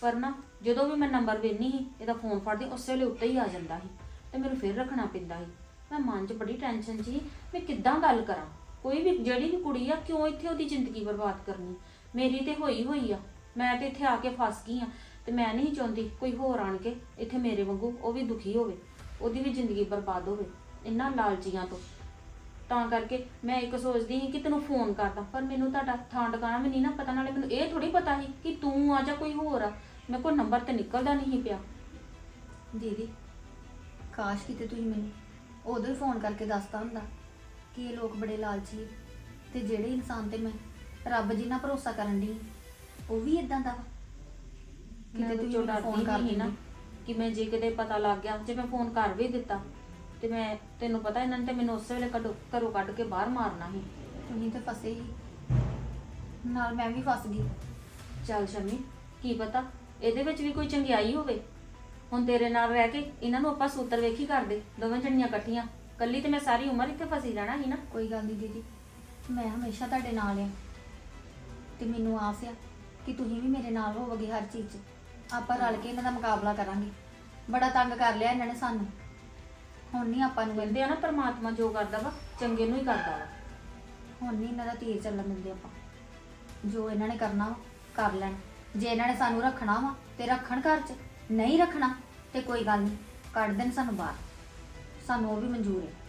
ਪਰ ਨਾ ਜਦੋਂ ਵੀ ਮੈਂ ਨੰਬਰ ਵੇਖਣੀ ਸੀ, ਇਹਦਾ ਫੋਨ ਫੜਦੀ ਉਸੇ ਵੇਲੇ ਉੱਤੇ ਹੀ ਆ ਜਾਂਦਾ ਸੀ ਤੇ ਮੈਨੂੰ ਫਿਰ ਰੱਖਣਾ ਪੈਂਦਾ ਸੀ। ਮੈਂ ਮਨ 'ਚ ਬੜੀ ਟੈਨਸ਼ਨ ਸੀ ਮੈਂ ਕਿੱਦਾਂ ਗੱਲ ਕਰਾਂ? ਕੋਈ ਵੀ ਜਿਹੜੀ ਵੀ ਕੁੜੀ ਆ, ਕਿਉਂ ਇੱਥੇ ਉਹਦੀ ਜ਼ਿੰਦਗੀ ਬਰਬਾਦ ਕਰਨੀ? ਮੇਰੀ ਤੇ ਹੋਈ ਹੋਈ ਆ। ਮੈਂ ਤੇ ਇੱਥੇ ਆ ਕੇ ਫਸ ਗਈ ਆ ਤੇ ਮੈਂ ਨਹੀਂ ਚਾਹੁੰਦੀ ਕੋਈ ਹੋਰ ਆਣ ਕੇ ਇੱਥੇ ਮੇਰੇ ਵਾਂਗੂ ਉਹ ਵੀ ਦੁਖੀ ਹੋਵੇ। ਉਹਦੀ ਵੀ ਜ਼ਿੰਦਗੀ ਬਰਬਾਦ ਹੋਵੇ ਇੰਨਾ ਲਾਲਚੀਆਂ ਤੋਂ। ਤਾਂ ਕਰਕੇ ਮੈਂ ਇੱਕ ਸੋਚਦੀ ਸੀ ਕਿ ਤੈਨੂੰ ਫੋਨ ਕਰਦਾ ਪਰ ਮੈਨੂੰ ਤੁਹਾਡਾ ਥਾਂ ਟਿਕਾਣਾ ਵੀ ਨਹੀਂ ਨਾ ਪਤਾ ਨਾਲੇ ਮੈਨੂੰ ਇਹ ਥੋੜੀ ਪਤਾ ਸੀ ਕਿ ਤੂੰ ਆ ਜਾਂ ਕੋਈ ਹੋਰ ਆ। ਮੇਰੇ ਕੋਲ ਨੰਬਰ ਤੇ ਨਿਕਲਦਾ ਨਹੀਂ ਪਿਆ। ਦੀਦੀ ਕਾਸ਼ ਕਿਤੇ ਤੁਸੀਂ ਮੈਨੂੰ ਉਦੋਂ ਹੀ ਫੋਨ ਕਰਕੇ ਦੱਸਤਾ ਹੁੰਦਾ ਕਿ ਇਹ ਲੋਕ ਬੜੇ ਲਾਲਚੀ ਤੇ ਜਿਹੜੇ ਇਨਸਾਨ ਤੇ ਮੈਂ ਰੱਬ ਜਿੰਨਾ ਭਰੋਸਾ ਕਰਨ ਦੀ ਉਹ ਵੀ ਇਦਾਂ ਦਾ ਵਾ? ਮੈਂ ਕਿਤੇ ਤੇ ਮੈਨੂੰ ਫੋਨ ਕਰ ਨਹੀਂ ਨਾ। ਕਿ ਮੈਂ ਜੇ ਕਿਤੇ ਪਤਾ ਲੱਗ ਗਿਆ ਜੇ ਮੈਂ ਫੋਨ ਕਰ ਵੀ ਦਿੱਤਾ। ਤੇ ਮੈਂ ਤੈਨੂੰ ਪਤਾ ਇਹਨਾਂ ਨੇ ਤੇ ਮੈਨੂੰ ਉਸੇ ਵੇਲੇ ਕੱਢੋ ਘਰੋਂ ਕੱਢ ਕੇ ਬਾਹਰ ਮਾਰਨਾ ਸੀ। ਤੁਸੀਂ ਤੇ ਫਸੇ ਹੀ। ਨਾਲ ਮੈਂ ਵੀ ਫਸ ਗਈ। ਚੱਲ ਸ਼ਮੀ ਕੀ ਪਤਾ? ਇਹਦੇ ਵਿੱਚ ਵੀ ਕੋਈ ਚੰਗਿਆਈ ਹੋਵੇ। ਹੁਣ ਤੇਰੇ ਨਾਲ ਰਹਿ ਕੇ ਇਹਨਾਂ ਨੂੰ ਆਪਾਂ ਸੂਤਰ ਵੇਖੀ ਕਰਦੇ ਦੋਵੇਂ ਜਣੀਆਂ ਇਕੱਠੀਆਂ। ਕੱਲੀ ਤੇ ਮੈਂ ਸਾਰੀ ਉਮਰ ਇੱਥੇ ਫਸੀ ਰਹਿਣਾ ਸੀ ਨਾ। ਕੋਈ ਗੱਲ ਨਹੀਂ ਦੀਦੀ ਮੈਂ ਹਮੇਸ਼ਾ ਤੁਹਾਡੇ ਨਾਲ ਆ ਤੇ ਮੈਨੂੰ ਆਸ ਆ ਕਿ ਤੁਸੀਂ ਵੀ ਮੇਰੇ ਨਾਲ ਹੋਵੋਗੇ ਹਰ ਚੀਜ਼ 'ਚ। ਆਪਾਂ ਰਲ ਕੇ ਇਹਨਾਂ ਦਾ ਮੁਕਾਬਲਾ ਕਰਾਂਗੇ। ਬੜਾ ਤੰਗ ਕਰ ਲਿਆ ਇਹਨਾਂ ਨੇ ਸਾਨੂੰ। ਹੁਣ ਨਹੀਂ ਆਪਾਂ ਨੂੰ ਕਹਿੰਦੇ ਆ ਨਾ ਪਰਮਾਤਮਾ ਜੋ ਕਰਦਾ ਵਾ ਚੰਗੇ ਨੂੰ ਹੀ ਕਰਦਾ ਵਾ। ਹੁਣ ਨਹੀਂ ਇਹਨਾਂ ਦਾ ਤੀਰ ਚੱਲਣ ਦਿੰਦੇ ਆਪਾਂ। ਜੋ ਇਹਨਾਂ ਨੇ ਕਰਨਾ ਵਾ ਕਰ ਲੈਣ। ਜੇ ਇਹਨਾਂ ਨੇ ਸਾਨੂੰ ਰੱਖਣਾ ਵਾ ਤੇ ਰੱਖਣ ਘਰ 'ਚ। ਨਹੀਂ ਰੱਖਣਾ ਤੇ ਕੋਈ ਗੱਲ ਨਹੀਂ। ਕੱਢ ਦੇਣ ਸਾਨੂੰ ਬਾਹਰ। ਸਾਨੂੰ ਉਹ ਵੀ ਮਨਜ਼ੂਰ ਹੈ।